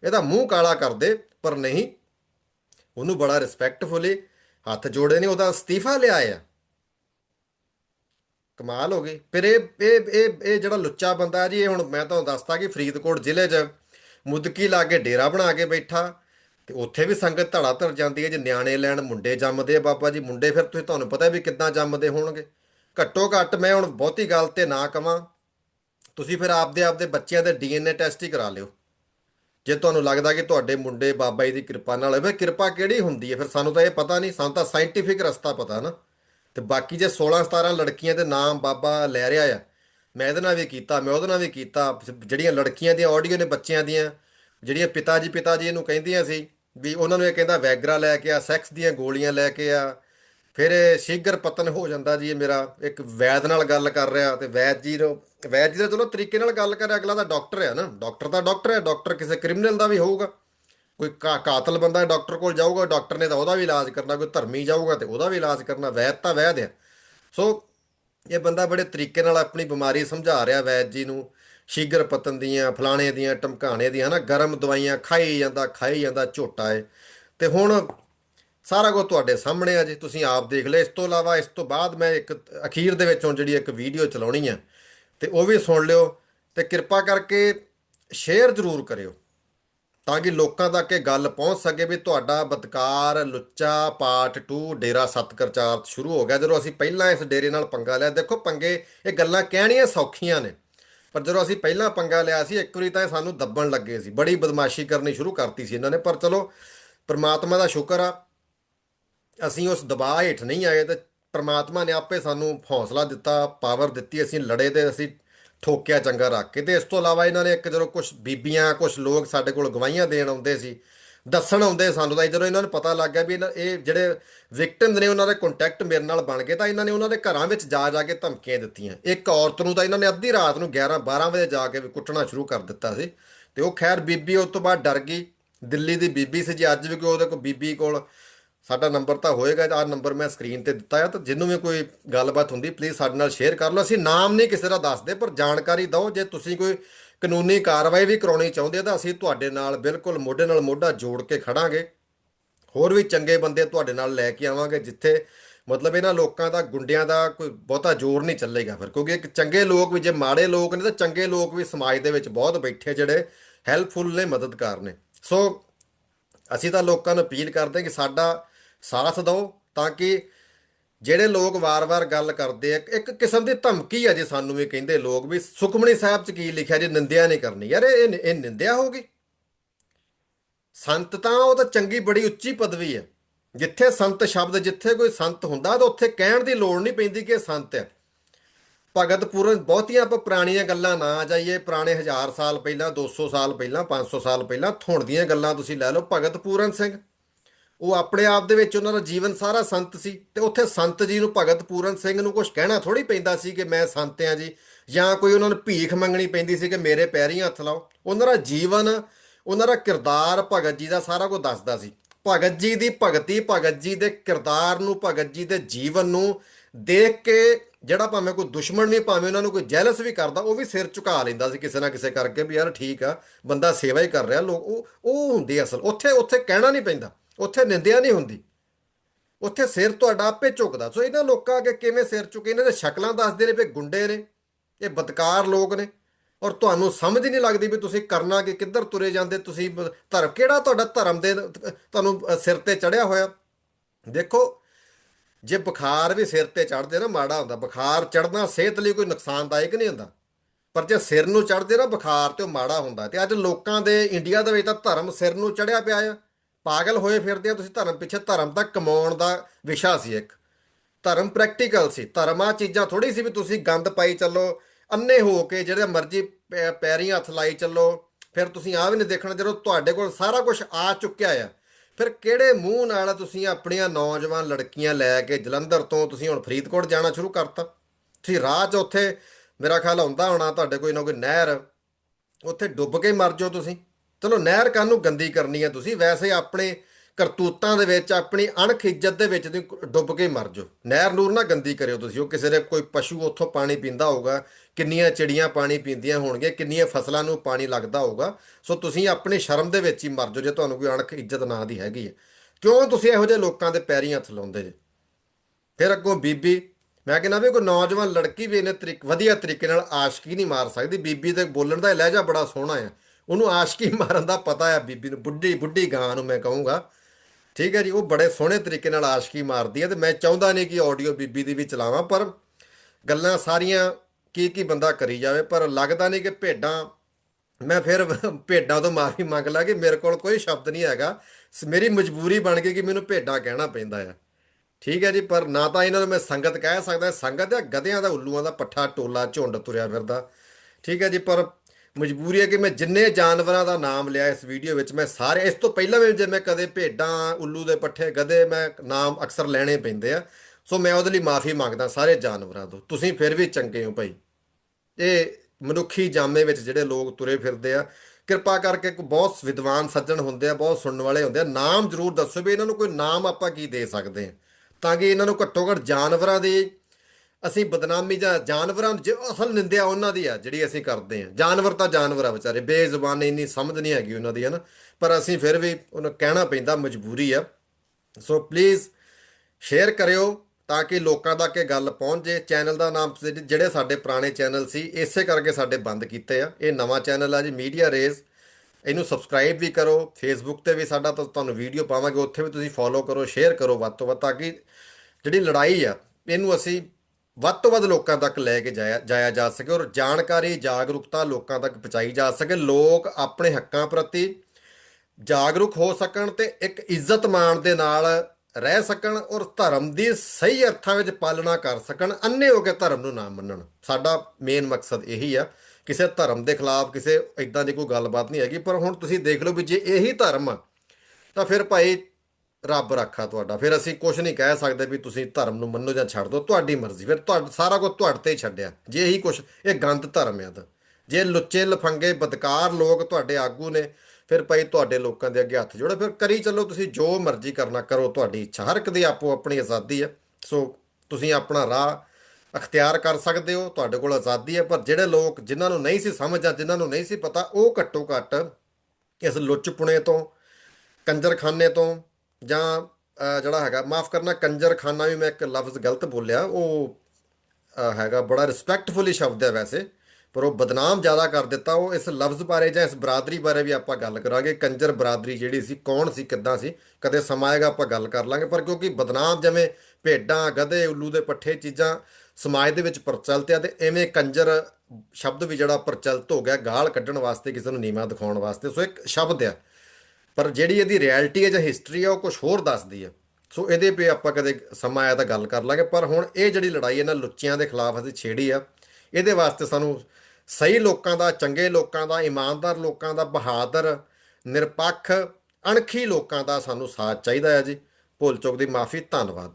ਇਹਦਾ ਮੂੰਹ ਕਾਲਾ ਕਰਦੇ, ਪਰ ਨਹੀਂ। ਉਹਨੂੰ ਬੜਾ ਰਿਸਪੈਕਟਫੁਲੀ ਹੱਥ ਜੋੜੇ ਨੇ, ਉਹਦਾ ਅਸਤੀਫਾ ਲਿਆ ਆ। ਕਮਾਲ ਹੋ ਗਈ। ਫਿਰ ਇਹ ਇਹ ਇਹ ਇਹ ਜਿਹੜਾ ਲੁੱਚਾ ਬੰਦਾ ਜੀ, ਇਹ ਹੁਣ ਮੈਂ ਤੁਹਾਨੂੰ ਦੱਸਤਾ ਕਿ ਫਰੀਦਕੋਟ ਜ਼ਿਲ੍ਹੇ 'ਚ ਮੁਦਕੀ ਲਾ ਕੇ ਡੇਰਾ ਬਣਾ ਕੇ ਬੈਠਾ। ਤੇ ਉੱਥੇ ਵੀ ਸੰਗਤ ਧੜਾ ਧੜ ਜਾਂਦੀ ਹੈ ਜੇ, ਨਿਆਣੇ ਲੈਣ ਮੁੰਡੇ ਜੰਮਦੇ ਆ ਬਾਬਾ ਜੀ। ਮੁੰਡੇ ਫਿਰ ਤੁਸੀਂ ਤੁਹਾਨੂੰ ਪਤਾ ਵੀ ਕਿੱਦਾਂ ਜੰਮਦੇ ਹੋਣਗੇ। ਘੱਟੋ ਘੱਟ ਮੈਂ ਹੁਣ ਬਹੁਤੀ ਗੱਲ ਤੇ ਨਾ ਕਵਾਂ। ਤੁਸੀਂ ਫਿਰ ਆਪਦੇ ਆਪਦੇ ਬੱਚਿਆਂ ਦੇ ਡੀਐਨਏ ਟੈਸਟ ਹੀ ਕਰਾ ਲਿਓ। ਜੇ ਤੁਹਾਨੂੰ ਲੱਗਦਾ ਕਿ ਤੁਹਾਡੇ ਮੁੰਡੇ ਬਾਬਾ ਜੀ ਦੀ ਕਿਰਪਾ ਨਾਲ ਹੋਵੇ ਕਿਰਪਾ ਕਿਹੜੀ ਹੁੰਦੀ ਹੈ? ਫਿਰ ਸਾਨੂੰ ਤਾਂ ਇਹ ਪਤਾ ਨਹੀਂ, ਸਾਨੂੰ ਤਾਂ ਸਾਇੰਟੀਫਿਕ ਰਸਤਾ ਪਤਾ ਨਾ। ਤੇ ਬਾਕੀ ਜੇ 16 17 ਲੜਕੀਆਂ ਦੇ ਨਾਮ ਬਾਬਾ ਲੈ ਰਿਹਾ ਆ, ਮੈਂ ਇਹਦੇ ਨਾਲ ਵੀ ਕੀਤਾ, ਮੈਂ ਉਹਦੇ ਨਾਲ ਵੀ ਕੀਤਾ, ਜਿਹੜੀਆਂ ਲੜਕੀਆਂ ਦੀਆਂ ਆਡੀਓ ਨੇ ਬੱਚਿਆਂ ਦੀਆਂ, ਜਿਹੜੀਆਂ ਪਿਤਾ ਜੀ ਪਿਤਾ ਜੀ ਇਹਨੂੰ ਕਹਿੰਦੀਆਂ ਸੀ ਵੀ ਉਹਨਾਂ ਨੂੰ ਇਹ ਕਹਿੰਦਾ ਵੈਗਰਾ ਲੈ ਕੇ ਆ, ਸੈਕਸ ਦੀਆਂ ਗੋਲੀਆਂ ਲੈ ਕੇ ਆ, ਫਿਰ ਸ਼ੀਗਰ ਪਤਨ ਹੋ ਜਾਂਦਾ ਜੀ ਇਹ ਮੇਰਾ, ਇੱਕ ਵੈਦ ਨਾਲ ਗੱਲ ਕਰ ਰਿਹਾ ਤੇ ਵੈਦ ਜੀ ਨੂੰ, ਵੈਦ ਜੀ ਦਾ ਚਲੋ ਤਰੀਕੇ ਨਾਲ ਗੱਲ ਕਰ ਰਿਹਾ ਅਗਲਾ ਦਾ ਡਾਕਟਰ ਹੈ ਨਾ ਡਾਕਟਰ ਦਾ ਡਾਕਟਰ ਹੈ ਡਾਕਟਰ ਕਿਸੇ ਕ੍ਰਿਮੀਨਲ ਦਾ ਵੀ ਹੋਊਗਾ। ਕੋਈ ਕਾ- ਕਾਤਲ ਬੰਦਾ ਡਾਕਟਰ ਕੋਲ ਜਾਊਗਾ, ਡਾਕਟਰ ਨੇ ਤਾਂ ਉਹਦਾ ਵੀ ਇਲਾਜ ਕਰਨਾ, ਕੋਈ ਧਰਮੀ ਜਾਊਗਾ ਤੇ ਉਹਦਾ ਵੀ ਇਲਾਜ ਕਰਨਾ, ਵੈਦ ਤਾਂ ਵੈਦ ਆ। ਸੋ ਇਹ ਬੰਦਾ ਬੜੇ ਤਰੀਕੇ ਨਾਲ ਆਪਣੀ ਬਿਮਾਰੀ ਸਮਝਾ ਰਿਹਾ ਵੈਦ ਜੀ ਨੂੰ। ਸ਼ੀਗਰ ਪਤਨ ਦੀਆਂ, ਫਲਾਣੇ ਦੀਆਂ, ਟਮਕਾਣੇ ਦੀਆਂ, ਹਨਾ, ਗਰਮ ਦਵਾਈਆਂ ਖਾਈ ਜਾਂਦਾ ਖਾਈ ਜਾਂਦਾ, ਝੋਟਾ ਏ। ਤੇ ਹੁਣ ਸਾਰਾ ਕੁਝ ਤੁਹਾਡੇ ਸਾਹਮਣੇ ਆ ਜੀ, ਤੁਸੀਂ ਆਪ ਦੇਖ ਲਿਆ ਇਸ ਤੋਂ ਇਲਾਵਾ ਇਸ ਤੋਂ ਬਾਅਦ ਮੈਂ ਇੱਕ ਅਖੀਰ ਦੇ ਵਿੱਚ ਹੁਣ ਜਿਹੜੀ ਇੱਕ ਵੀਡੀਓ ਚਲਾਉਣੀ ਆ, ਤੇ ਉਹ ਵੀ ਸੁਣ ਲਿਓ। ਤੇ ਕਿਰਪਾ ਕਰਕੇ ਸ਼ੇਅਰ ਜ਼ਰੂਰ ਕਰਿਓ। ਤਾਂ ਕਿ ਲੋਕਾਂ ਤੱਕ ਇਹ ਗੱਲ ਪਹੁੰਚ ਸਕੇ ਵੀ ਤੁਹਾਡਾ ਬਦਕਾਰ ਲੁੱਚਾ ਪਾਰਟ 2 ਡੇਰਾ ਸਤਕਰਚਾਰ ਸ਼ੁਰੂ ਹੋ ਗਿਆ। ਜਦੋਂ ਅਸੀਂ ਪਹਿਲਾਂ ਇਸ ਡੇਰੇ ਨਾਲ ਪੰਗਾ ਲਿਆ, ਦੇਖੋ ਪੰਗੇ, ਇਹ ਗੱਲਾਂ ਕਹਿਣੀਆਂ ਸੌਖੀਆਂ ਨੇ। ਪਰ ਜਦੋਂ ਅਸੀਂ ਪਹਿਲਾਂ ਪੰਗਾ ਲਿਆ ਸੀ, ਇੱਕ ਵਾਰੀ ਤਾਂ ਇਹ ਸਾਨੂੰ ਦੱਬਣ ਲੱਗੇ ਸੀ। ਬੜੀ ਬਦਮਾਸ਼ੀ ਕਰਨੀ ਸ਼ੁਰੂ ਕਰਤੀ ਸੀ ਇਹਨਾਂ ਨੇ। ਪਰ ਚਲੋ, ਪ੍ਰਮਾਤਮਾ ਦਾ ਸ਼ੁਕਰ ਆ, ਅਸੀਂ ਉਸ ਦਬਾਅ ਹੇਠ ਨਹੀਂ ਆਏ ਤੇ ਪ੍ਰਮਾਤਮਾ ਨੇ ਆਪੇ ਸਾਨੂੰ ਹੌਸਲਾ ਦਿੱਤਾ, ਪਾਵਰ ਦਿੱਤੀ, ਅਸੀਂ ਲੜੇ ਤੇ ਅਸੀਂ ਠੋਕਿਆ ਚੰਗਾ ਰੱਖ ਕੇ ਤੇ ਇਸ ਤੋਂ ਇਲਾਵਾ ਇਹਨਾਂ ਨੇ ਇੱਕ ਜਦੋਂ ਕੁਝ ਬੀਬੀਆਂ ਕੁਝ ਲੋਕ ਸਾਡੇ ਕੋਲ ਗਵਾਹੀਆਂ ਦੇਣ ਆਉਂਦੇ ਸੀ, ਦੱਸਣ ਆਉਂਦੇ ਸਾਨੂੰ ਤਾਂ ਜਦੋਂ ਇਹਨਾਂ ਨੂੰ ਪਤਾ ਲੱਗ ਗਿਆ ਵੀ ਇਹਨਾਂ, ਇਹ ਜਿਹੜੇ ਵਿਕਟਿਮਸ ਨੇ ਉਹਨਾਂ ਦੇ ਕੰਟੈਕਟ ਮੇਰੇ ਨਾਲ ਬਣ ਗਏ ਤਾਂ ਇਹਨਾਂ ਨੇ ਉਹਨਾਂ ਦੇ ਘਰਾਂ ਵਿੱਚ ਜਾ ਜਾ ਕੇ ਧਮਕੀਆਂ ਦਿੱਤੀਆਂ। ਇੱਕ ਔਰਤ ਨੂੰ ਤਾਂ ਇਹਨਾਂ ਨੇ ਅੱਧੀ ਰਾਤ ਨੂੰ 11 12 ਵਜੇ ਜਾ ਕੇ ਵੀ ਕੁੱਟਣਾ ਸ਼ੁਰੂ ਕਰ ਦਿੱਤਾ ਸੀ। ਤੇ ਉਹ ਖੈਰ ਬੀਬੀ ਉਸ ਤੋਂ ਬਾਅਦ ਡਰ ਗਈ, ਦਿੱਲੀ ਦੀ ਬੀਬੀ ਸੀ ਜੀ, ਅੱਜ ਵੀ ਕੋਈ ਉਹਦੇ ਕੋਲ ਬੀਬੀ ਕੋਲ ਸਾਡਾ ਨੰਬਰ ਤਾਂ ਹੋਏਗਾ, ਆਹ ਨੰਬਰ ਮੈਂ ਸਕਰੀਨ ਤੇ ਦਿੱਤਾ ਆ, ਤਾਂ ਜਿਹਨੂੰ ਵੀ ਕੋਈ ਗੱਲਬਾਤ ਹੁੰਦੀ ਪਲੀਜ਼ ਸਾਡੇ ਨਾਲ ਸ਼ੇਅਰ ਕਰ ਲਓ। ਅਸੀਂ ਨਾਮ ਨਹੀਂ ਕਿਸੇ ਦਾ ਦੱਸਦੇ, ਪਰ ਜਾਣਕਾਰੀ ਦਿਓ, ਜੇ ਤੁਸੀਂ ਕੋਈ ਕਾਨੂੰਨੀ ਕਾਰਵਾਈ ਵੀ ਕਰਾਉਣੀ ਚਾਹੁੰਦੇ ਆ ਤਾਂ ਅਸੀਂ ਤੁਹਾਡੇ ਨਾਲ ਬਿਲਕੁਲ ਮੋਢੇ ਨਾਲ ਮੋਢਾ ਜੋੜ ਕੇ ਖੜਾਂਗੇ। ਹੋਰ ਵੀ ਚੰਗੇ ਬੰਦੇ ਤੁਹਾਡੇ ਨਾਲ ਲੈ ਕੇ ਆਵਾਂਗੇ, ਜਿੱਥੇ ਮਤਲਬ ਇਹਨਾਂ ਲੋਕਾਂ ਦਾ, ਗੁੰਡਿਆਂ ਦਾ ਕੋਈ ਬਹੁਤਾ ਜ਼ੋਰ ਨਹੀਂ ਚੱਲੇਗਾ ਫਿਰ, ਕਿਉਂਕਿ ਇੱਕ ਚੰਗੇ ਲੋਕ ਵੀ, ਜੇ ਮਾੜੇ ਲੋਕ ਨੇ, ਤਾਂ ਚੰਗੇ ਲੋਕ ਵੀ ਸਮਾਜ ਦੇ ਵਿੱਚ ਬਹੁਤ ਬੈਠੇ ਜਿਹੜੇ ਹੈਲਪਫੁਲ ਨੇ, ਮਦਦਗਾਰ ਨੇ। ਸੋ ਅਸੀਂ ਤਾਂ ਲੋਕਾਂ ਨੂੰ ਅਪੀਲ ਕਰਦੇ ਕਿ ਸਾਡਾ ਸਾਥ ਦਿਓ ਤਾਂ ਕਿ ਜਿਹੜੇ ਲੋਕ ਵਾਰ-ਵਾਰ ਗੱਲ ਕਰਦੇ ਆ, ਇੱਕ ਕਿਸਮ ਦੀ ਧਮਕੀ ਆ ਜੇ ਸਾਨੂੰ ਵੀ ਕਹਿੰਦੇ ਲੋਕ ਵੀ ਸੁਖਮਣੀ ਸਾਹਿਬ ਚ ਕੀ ਲਿਖਿਆ ਜੇ, ਨਿੰਦਿਆ ਨਹੀਂ ਕਰਨੀ। ਯਾਰ ਇਹ ਇਹ ਨਿੰਦਿਆ ਹੋਗੀ ਸੰਤ ਤਾਂ ਉਹ ਤਾਂ ਚੰਗੀ, ਬੜੀ ਉੱਚੀ ਪਦਵੀ ਹੈ ਜਿੱਥੇ ਸੰਤ ਸ਼ਬਦ ਜਿੱਥੇ ਕੋਈ ਸੰਤ ਹੁੰਦਾ, ਤਾਂ ਉੱਥੇ ਕਹਿਣ ਦੀ ਲੋੜ ਨਹੀਂ ਪੈਂਦੀ ਕਿ ਇਹ ਸੰਤ ਹੈ ਭਗਤ ਪੂਰਨ ਬਹੁਤੀਆਂ ਆਪਾਂ ਪੁਰਾਣੀਆਂ ਗੱਲਾਂ ਨਾ ਜਾਈਏ। ਪੁਰਾਣੇ ਹਜ਼ਾਰ ਸਾਲ ਪਹਿਲਾਂ 200 ਸਾਲ ਪਹਿਲਾਂ 500 ਸਾਲ ਪਹਿਲਾਂ, ਥੋਣ ਦੀਆਂ ਗੱਲਾਂ ਤੁਸੀਂ ਲੈ ਲਓ। ਭਗਤ ਪੂਰਨ ਸਿੰਘ ਉਹ ਆਪਣੇ ਆਪ ਦੇ ਵਿੱਚ ਉਹਨਾਂ ਦਾ ਜੀਵਨ ਸਾਰਾ ਸੰਤ ਸੀ ਤੇ ਉੱਥੇ ਸੰਤ ਜੀ ਨੂੰ ਭਗਤ ਪੂਰਨ ਸਿੰਘ ਨੂੰ ਕੁਝ ਕਹਿਣਾ ਥੋੜੀ ਪੈਂਦਾ ਸੀ ਕਿ ਮੈਂ ਸੰਤ ਆ ਜੀ, ਜਾਂ ਕੋਈ ਉਹਨਾਂ ਨੂੰ ਭੀਖ ਮੰਗਣੀ ਪੈਂਦੀ ਸੀ ਕਿ ਮੇਰੇ ਪੈਰੀਂ ਹੱਥ ਲਾਓ। ਉਹਨਾਂ ਦਾ ਜੀਵਨ, ਉਹਨਾਂ ਦਾ ਕਿਰਦਾਰ ਭਗਤ ਜੀ ਦਾ ਸਾਰਾ ਕੁਝ ਦੱਸਦਾ ਸੀ। ਭਗਤ ਜੀ ਦੀ ਭਗਤੀ, ਭਗਤ ਜੀ ਦੇ ਕਿਰਦਾਰ ਨੂੰ, ਭਗਤ ਜੀ ਦੇ ਜੀਵਨ ਨੂੰ ਦੇਖ ਕੇ ਜਿਹੜਾ ਭਾਵੇਂ ਕੋਈ ਦੁਸ਼ਮਣ ਵੀ, ਭਾਵੇਂ ਉਹਨਾਂ ਨੂੰ ਕੋਈ ਜੈਲਸ ਵੀ ਕਰਦਾ, ਉਹ ਵੀ ਸਿਰ ਝੁਕਾ ਲੈਂਦਾ ਸੀ ਕਿਸੇ ਨਾ ਕਿਸੇ ਕਰਕੇ ਵੀ ਯਾਰ ਠੀਕ ਆ, ਬੰਦਾ ਸੇਵਾ ਹੀ ਕਰ ਰਿਹਾ, ਲੋਕ ਉਹ ਉਹ ਹੁੰਦੀ ਅਸਲ। ਉੱਥੇ ਉੱਥੇ ਕਹਿਣਾ ਨਹੀਂ ਪੈਂਦਾ। ਉੱਥੇ ਨਿੰਦਿਆ ਨਹੀਂ ਹੁੰਦੀ। ਉੱਥੇ ਸਿਰ ਤੁਹਾਡਾ ਆਪੇ ਝੁਕਦਾ। ਸੋ ਇਹਨਾਂ ਲੋਕਾਂ ਅੱਗੇ ਕਿਵੇਂ ਸਿਰ ਝੁਕੇ? ਇਹਨਾਂ ਦੇ ਸ਼ਕਲਾਂ ਦੱਸਦੇ ਨੇ ਵੀ ਗੁੰਡੇ ਨੇ, ਇਹ ਬਦਕਾਰ ਲੋਕ ਨੇ। ਔਰ ਤੁਹਾਨੂੰ ਸਮਝ ਨਹੀਂ ਲੱਗਦੀ ਵੀ ਤੁਸੀਂ ਕਰਨਾ ਕਿ, ਕਿੱਧਰ ਤੁਰੇ ਜਾਂਦੇ? ਤੁਸੀਂ ਧਰਮ, ਕਿਹੜਾ ਤੁਹਾਡਾ ਧਰਮ ਦੇ, ਤੁਹਾਨੂੰ ਸਿਰ ਤੇ ਚੜਿਆ ਹੋਇਆ? ਦੇਖੋ, ਜੇ ਬੁਖਾਰ ਵੀ ਸਿਰ ਤੇ ਚੜਦੇ ਨਾ, ਮਾੜਾ ਹੁੰਦਾ। ਬੁਖਾਰ ਚੜਨਾ ਸਿਹਤ ਲਈ ਕੋਈ ਨੁਕਸਾਨਦਾਇਕ ਨਹੀਂ ਹੁੰਦਾ। ਪਰ ਜੇ ਸਿਰ ਨੂੰ ਚੜਦੇ ਨਾ ਬੁਖਾਰ ਤੇ ਉਹ ਮਾੜਾ ਹੁੰਦਾ। ਤੇ ਅੱਜ ਲੋਕਾਂ ਦੇ, ਇੰਡੀਆ ਦੇ ਵਿੱਚ ਤਾਂ ਧਰਮ ਸਿਰ ਨੂੰ ਚੜਿਆ ਪਿਆ ਆ। ਪਾਗਲ ਹੋਏ ਫਿਰਦੇ ਆ ਤੁਸੀਂ ਧਰਮ ਪਿੱਛੇ, ਧਰਮ ਤਾਂ ਕਮਾਉਣ ਦਾ ਵਿਸ਼ਾ ਸੀ ਇੱਕ। ਧਰਮ ਪ੍ਰੈਕਟੀਕਲ ਸੀ। ਧਰਮ ਆ ਚੀਜ਼ਾਂ ਥੋੜੀ ਸੀ ਵੀ ਤੁਸੀਂ ਗੰਦ ਪਾਈ ਚੱਲੋ ਅੰਨੇ ਹੋ ਕੇ ਜਿਹੜੇ ਮਰਜ਼ੀ ਪੈ- ਪੈਰੀਂ ਹੱਥ ਲਾਈ ਚੱਲੋ, ਫਿਰ ਤੁਸੀਂ ਆ ਵੀ ਨਹੀਂ ਦੇਖਣਾ ਜਦੋਂ ਤੁਹਾਡੇ ਕੋਲ ਸਾਰਾ ਕੁਝ ਆ ਚੁੱਕਿਆ ਆ। ਫਿਰ ਕਿਹੜੇ ਮੂੰਹ ਨਾਲ ਤੁਸੀਂ ਆਪਣੀਆਂ ਨੌਜਵਾਨ ਲੜਕੀਆਂ ਲੈ ਕੇ ਜਲੰਧਰ ਤੋਂ ਤੁਸੀਂ ਹੁਣ ਫਰੀਦਕੋਟ ਜਾਣਾ ਸ਼ੁਰੂ ਕਰਤਾ? ਤੁਸੀਂ ਰਾਹ 'ਚ ਉੱਥੇ, ਮੇਰਾ ਖਿਆਲ ਆਉਂਦਾ ਹੋਣਾ ਤੁਹਾਡੇ ਕੋਈ ਨਾ ਕੋਈ ਨਹਿਰ, ਉੱਥੇ ਡੁੱਬ ਕੇ ਮਰ ਜਾਓ ਤੁਸੀਂ। ਚਲੋ ਨਹਿਰ ਕਾਹਨੂੰ ਗੰਦੀ ਕਰਨੀ ਹੈ ਤੁਸੀਂ, ਵੈਸੇ ਆਪਣੇ ਕਰਤੂਤਾਂ ਦੇ ਵਿੱਚ, ਆਪਣੀ ਅਣਖ ਇੱਜ਼ਤ ਦੇ ਵਿੱਚ ਤੁਸੀਂ ਡੁੱਬ ਕੇ ਮਰ ਜਾਓ। ਨਹਿਰ ਨੂਰ ਨਾ ਗੰਦੀ ਕਰਿਓ ਤੁਸੀਂ, ਉਹ ਕਿਸੇ ਦੇ ਕੋਈ ਪਸ਼ੂ ਉੱਥੋਂ ਪਾਣੀ ਪੀਂਦਾ ਹੋਊਗਾ, ਕਿੰਨੀਆਂ ਚਿੜੀਆਂ ਪਾਣੀ ਪੀਂਦੀਆਂ ਹੋਣਗੀਆਂ ਕਿੰਨੀਆਂ ਫਸਲਾਂ ਨੂੰ ਪਾਣੀ ਲੱਗਦਾ ਹੋਊਗਾ, ਸੋ ਤੁਸੀਂ ਆਪਣੀ ਸ਼ਰਮ ਦੇ ਵਿੱਚ ਹੀ ਮਰ ਜਾਓ ਜੇ ਤੁਹਾਨੂੰ ਕੋਈ ਅਣਖ ਇੱਜ਼ਤ ਨਾਂ ਦੀ ਹੈਗੀ ਹੈ। ਕਿਉਂ ਤੁਸੀਂ ਇਹੋ ਜਿਹੇ ਲੋਕਾਂ ਦੇ ਪੈਰੀਂ ਹੱਥ ਲਾਉਂਦੇ ਜੇ? ਫਿਰ ਅੱਗੋਂ ਬੀਬੀ, ਮੈਂ ਕਹਿੰਦਾ ਵੀ ਕੋਈ ਨੌਜਵਾਨ ਲੜਕੀ ਵੀ ਇਹਨੇ ਤਰੀਕ, ਵਧੀਆ ਤਰੀਕੇ ਨਾਲ ਆਸ਼ਕੀ ਨਹੀਂ ਮਾਰ ਸਕਦੀ, ਬੀਬੀ ਤੇ ਬੋਲਣ ਦਾ ਲਹਿਜਾ ਬੜਾ ਸੋਹਣਾ ਆ। ਉਹਨੂੰ ਆਸ਼ਕੀ ਮਾਰਨ ਦਾ ਪਤਾ ਆ, ਬੀਬੀ ਨੂੰ, ਬੁੱਢੀ ਬੁੱਢੀ ਗਾਂ ਨੂੰ ਮੈਂ ਕਹੂੰਗਾ। ਠੀਕ ਹੈ ਜੀ, ਉਹ ਬੜੇ ਸੋਹਣੇ ਤਰੀਕੇ ਨਾਲ ਆਸ਼ਕੀ ਮਾਰਦੀ ਹੈ ਤੇ ਮੈਂ ਚਾਹੁੰਦਾ ਨਹੀਂ ਕਿ ਆਡੀਓ ਬੀਬੀ ਦੀ ਵੀ ਚਲਾਵਾਂ, ਪਰ ਗੱਲਾਂ ਸਾਰੀਆਂ ਕੀ ਕੀ ਬੰਦਾ ਕਰੀ ਜਾਵੇ, ਪਰ ਲੱਗਦਾ ਨਹੀਂ ਕਿ ਭੇਡਾਂ, ਮੈਂ ਫਿਰ ਭੇਡਾਂ ਤੋਂ ਮਾਫੀ ਮੰਗ ਲਾ ਕਿ ਮੇਰੇ ਕੋਲ ਕੋਈ ਸ਼ਬਦ ਨਹੀਂ ਹੈਗਾ। ਸ- ਮੇਰੀ ਮਜਬੂਰੀ ਬਣ ਗਈ ਕਿ ਮੈਨੂੰ ਭੇਡਾਂ ਕਹਿਣਾ ਪੈਂਦਾ ਆ। ਠੀਕ ਹੈ ਜੀ, ਪਰ ਨਾ ਤਾਂ ਇਹਨਾਂ ਨੂੰ ਮੈਂ ਸੰਗਤ ਕਹਿ ਸਕਦਾ, ਸੰਗਤ ਆ, ਗਧਿਆਂ ਦਾ, ਉੱਲੂਆਂ ਦਾ, ਪੱਠਾ, ਟੋਲਾ, ਝੁੰਡ ਤੁਰਿਆ ਫਿਰਦਾ। ਠੀਕ ਹੈ ਜੀ, ਪਰ ਮਜਬੂਰੀ ਹੈ ਕਿ ਮੈਂ ਜਿੰਨੇ ਜਾਨਵਰਾਂ ਦਾ ਨਾਮ ਲਿਆ ਇਸ ਵੀਡੀਓ ਵਿੱਚ, ਮੈਂ ਸਾਰੇ, ਇਸ ਤੋਂ ਪਹਿਲਾਂ ਵੀ ਜੇ ਮੈਂ ਕਦੇ ਭੇਡਾਂ, ਉੱਲੂ ਦੇ ਪੱਠੇ, ਗਧੇ, ਮੈਂ ਨਾਮ ਅਕਸਰ ਲੈਣੇ ਪੈਂਦੇ ਆ। ਸੋ ਮੈਂ ਉਹਦੇ ਲਈ ਮਾਫੀ ਮੰਗਦਾ ਸਾਰੇ ਜਾਨਵਰਾਂ ਤੋਂ। ਤੁਸੀਂ ਫਿਰ ਵੀ ਚੰਗੇ ਹੋ ਭਾਈ। ਇਹ ਮਨੁੱਖੀ ਜਾਮੇ ਵਿੱਚ ਜਿਹੜੇ ਲੋਕ ਤੁਰੇ ਫਿਰਦੇ ਆ, ਕਿਰਪਾ ਕਰਕੇ ਕੋਈ ਬਹੁਤ ਵਿਦਵਾਨ ਸੱਜਣ ਹੁੰਦੇ ਆ, ਬਹੁਤ ਸੁਣਨ ਵਾਲੇ ਹੁੰਦੇ ਆ। ਨਾਮ ਜ਼ਰੂਰ ਦੱਸੋ ਵੀ ਇਹਨਾਂ ਨੂੰ ਕੋਈ ਨਾਮ ਆਪਾਂ ਕੀ ਦੇ ਸਕਦੇ ਆ। ਤਾਂ ਕਿ ਇਹਨਾਂ ਨੂੰ ਘੱਟੋ ਘੱਟ ਜਾਨਵਰਾਂ ਦੀ ਅਸੀਂ ਬਦਨਾਮੀ ਜਾਂ ਜਾਨਵਰਾਂ ਨੂੰ ਜੇ ਅਸਲ ਨਿੰਦਿਆ ਉਹਨਾਂ ਦੀ ਆ, ਜਿਹੜੀ ਅਸੀਂ ਕਰਦੇ ਆ ਜਾਨਵਰ ਤਾਂ ਜਾਨਵਰ ਆ ਵਿਚਾਰੇ, ਬੇਜ਼ੁਬਾਨ ਇੰਨੀ ਸਮਝ ਨਹੀਂ ਹੈਗੀ ਉਹਨਾਂ ਦੀ, ਹਨਾ? ਪਰ ਅਸੀਂ ਫਿਰ ਵੀ ਉਹਨੂੰ ਕਹਿਣਾ ਪੈਂਦਾ, ਮਜਬੂਰੀ ਆ। ਸੋ ਪਲੀਜ਼ ਸ਼ੇਅਰ ਕਰਿਓ ਤਾਂ ਕਿ ਲੋਕਾਂ ਤੱਕ ਇਹ ਗੱਲ ਪਹੁੰਚ ਜੇ। ਚੈਨਲ ਦਾ ਨਾਮ ਜਿਹੜੇ ਜਿਹੜੇ ਸਾਡੇ ਪੁਰਾਣੇ ਚੈਨਲ ਸੀ, ਇਸੇ ਕਰਕੇ ਸਾਡੇ ਬੰਦ ਕੀਤੇ ਆ। ਇਹ ਨਵਾਂ ਚੈਨਲ ਆ ਜੀ ਮੀਡੀਆ ਰੇਜ਼ ਇਹਨੂੰ ਸਬਸਕ੍ਰਾਈਬ ਵੀ ਕਰੋ। ਫੇਸਬੁੱਕ ਤੇ ਵੀ ਸਾਡਾ ਤਾਂ ਤੁਹਾਨੂੰ ਵੀਡੀਓ ਪਾਵਾਂਗੇ। ਉੱਥੇ ਵੀ ਤੁਸੀਂ ਫੋਲੋ ਕਰੋ ਸ਼ੇਅਰ ਕਰੋ ਵੱਧ ਤੋਂ ਵੱਧ ਤਾਂ ਕਿ ਜਿਹੜੀ ਲੜਾਈ ਆ, ਇਹਨੂੰ ਅਸੀਂ ਵੱਧ ਤੋਂ ਵੱਧ ਲੋਕਾਂ ਤੱਕ ਲੈ ਕੇ ਜਾਇਆ ਜਾਇਆ ਜਾ ਸਕੇ ਔਰ ਜਾਣਕਾਰੀ, ਜਾਗਰੂਕਤਾ ਲੋਕਾਂ ਤੱਕ ਪਹੁੰਚਾਈ ਜਾ ਸਕੇ। ਲੋਕ ਆਪਣੇ ਹੱਕਾਂ ਪ੍ਰਤੀ ਜਾਗਰੂਕ ਹੋ ਸਕਣ ਤੇ ਇੱਕ ਇੱਜ਼ਤ ਮਾਣ ਦੇ ਨਾਲ ਰਹਿ ਸਕਣ ਔਰ ਧਰਮ ਦੀ ਸਹੀ ਅਰਥਾਂ ਵਿੱਚ ਪਾਲਣਾ ਕਰ ਸਕਣ ਅੰਨੇ ਹੋ ਕੇ ਧਰਮ ਨੂੰ ਨਾ ਮੰਨਣ। ਸਾਡਾ ਮੇਨ ਮਕਸਦ ਇਹੀ ਆ, ਕਿਸੇ ਧਰਮ ਦੇ ਖਿਲਾਫ ਕਿਸੇ ਇਦਾਂ ਦੀ ਕੋਈ ਗੱਲਬਾਤ ਨਹੀਂ ਹੈਗੀ, ਪਰ ਹੁਣ ਤੁਸੀਂ ਦੇਖ ਲਓ ਵੀ ਜੇ ਇਹੀ ਧਰਮ, ਤਾਂ ਫਿਰ ਭਾਈ ਰੱਬ ਰੱਖਾ ਤੁਹਾਡਾ। ਫਿਰ ਅਸੀਂ ਕੁਝ ਨਹੀਂ ਕਹਿ ਸਕਦੇ ਵੀ ਤੁਸੀਂ ਧਰਮ ਨੂੰ ਮੰਨੋ ਜਾਂ ਛੱਡ ਦਿਓ ਤੁਹਾਡੀ ਮਰਜ਼ੀ। ਫਿਰ ਤੁਹਾਡਾ ਸਾਰਾ ਕੁਝ ਤੁਹਾਡੇ ਤੇ ਹੀ ਛੱਡਿਆ। ਜੇ ਇਹੀ ਕੁਝ ਇਹ ਗੰਦ ਧਰਮ ਆ ਤਾਂ। ਜੇ ਲੁੱਚੇ, ਲਫੰਗੇ, ਬਦਕਾਰ ਲੋਕ ਤੁਹਾਡੇ ਆਗੂ ਨੇ, ਫਿਰ ਭਾਈ ਤੁਹਾਡੇ ਲੋਕਾਂ ਦੇ ਅੱਗੇ ਹੱਥ ਜੋੜੋ। ਫਿਰ ਕਰੀ ਚੱਲੋ ਤੁਸੀਂ ਜੋ ਮਰਜ਼ੀ ਕਰਨਾ ਕਰੋ, ਤੁਹਾਡੀ ਇੱਛਾ। ਹਰ ਇੱਕ ਦੀ ਆਪੋ ਆਪਣੀ ਆਜ਼ਾਦੀ ਹੈ ਸੋ ਤੁਸੀਂ ਆਪਣਾ ਰਾਹ ਅਖਤਿਆਰ ਕਰ ਸਕਦੇ ਹੋ, ਤੁਹਾਡੇ ਕੋਲ ਆਜ਼ਾਦੀ ਹੈ ਪਰ ਜਿਹੜੇ ਲੋਕ ਜਿਨ੍ਹਾਂ ਨੂੰ ਨਹੀਂ ਸੀ ਸਮਝ ਆ ਜਿਨ੍ਹਾਂ ਨੂੰ ਨਹੀਂ ਸੀ ਪਤਾ, ਉਹ ਘੱਟੋ ਘੱਟ ਇਸ ਲੁੱਚਪੁਣੇ ਤੋਂ, ਕੰਜਰਖਾਨੇ ਤੋਂ ਜਾਂ ਜਿਹੜਾ ਹੈਗਾ, ਮਾਫ ਕਰਨਾ, ਕੰਜਰਖਾਨਾ ਵੀ ਮੈਂ ਇੱਕ ਲਫ਼ਜ਼ ਗਲਤ ਬੋਲਿਆ, ਉਹ ਹੈਗਾ ਬੜਾ ਰਿਸਪੈਕਟਫੁਲੀ ਸ਼ਬਦ ਹੈ ਵੈਸੇ, ਪਰ ਉਹ ਬਦਨਾਮ ਜ਼ਿਆਦਾ ਕਰ ਦਿੱਤਾ, ਉਹ ਇਸ ਲਫ਼ਜ਼ ਬਾਰੇ ਜਾਂ ਇਸ ਬਰਾਦਰੀ ਬਾਰੇ ਵੀ ਆਪਾਂ ਗੱਲ ਕਰਾਂਗੇ, ਕੰਜਰ ਬਰਾਦਰੀ ਜਿਹੜੀ ਸੀ, ਕੌਣ ਸੀ, ਕਿੱਦਾਂ ਸੀ, ਕਦੇ ਸਮਾਂ ਆਪਾਂ ਗੱਲ ਕਰ ਲਾਂਗੇ, ਪਰ ਕਿਉਂਕਿ ਬਦਨਾਮ ਜਿਵੇਂ ਭੇਡਾਂ, ਗਧੇ, ਉੱਲੂ ਦੇ ਪੱਠੇ ਚੀਜ਼ਾਂ ਸਮਾਜ ਦੇ ਵਿੱਚ ਪ੍ਰਚਲਿਤ ਆ, ਤੇ ਐਵੇਂ ਕੰਜਰ ਸ਼ਬਦ ਵੀ ਜਿਹੜਾ ਪ੍ਰਚਲਿਤ ਹੋ ਗਿਆ, ਗਾਲ ਕੱਢਣ ਵਾਸਤੇ, ਕਿਸੇ ਨੂੰ ਨੀਵਾਂ ਦਿਖਾਉਣ ਵਾਸਤੇ, ਸੋ ਇੱਕ ਸ਼ਬਦ ਆ। ਪਰ ਜਿਹੜੀ ਇਹਦੀ ਰਿਐਲਿਟੀ ਹੈ ਜਾਂ ਹਿਸਟਰੀ ਆ ਉਹ ਕੁਝ ਹੋਰ ਦੱਸਦੀ ਹੈ। ਸੋ ਇਹਦੇ 'ਤੇ ਆਪਾਂ ਕਦੇ ਸਮਾਂ ਆਇਆ ਤਾਂ ਗੱਲ ਕਰ ਲਾਂਗੇ, ਪਰ ਹੁਣ ਇਹ ਜਿਹੜੀ ਲੜਾਈ ਇਹਨਾਂ ਲੁੱਚਿਆਂ ਦੇ ਖਿਲਾਫ ਅਸੀਂ ਛੇੜੀ ਆ। ਇਹਦੇ ਵਾਸਤੇ ਸਾਨੂੰ ਸਹੀ ਲੋਕਾਂ ਦਾ, ਚੰਗੇ ਲੋਕਾਂ ਦਾ, ਇਮਾਨਦਾਰ ਲੋਕਾਂ ਦਾ, ਬਹਾਦਰ, ਨਿਰਪੱਖ, ਅਣਖੀ ਲੋਕਾਂ ਦਾ ਸਾਨੂੰ ਸਾਥ ਚਾਹੀਦਾ ਹੈ ਜੀ। ਭੁੱਲ ਚੁੱਕ ਦੀ ਮਾਫੀ, ਧੰਨਵਾਦ।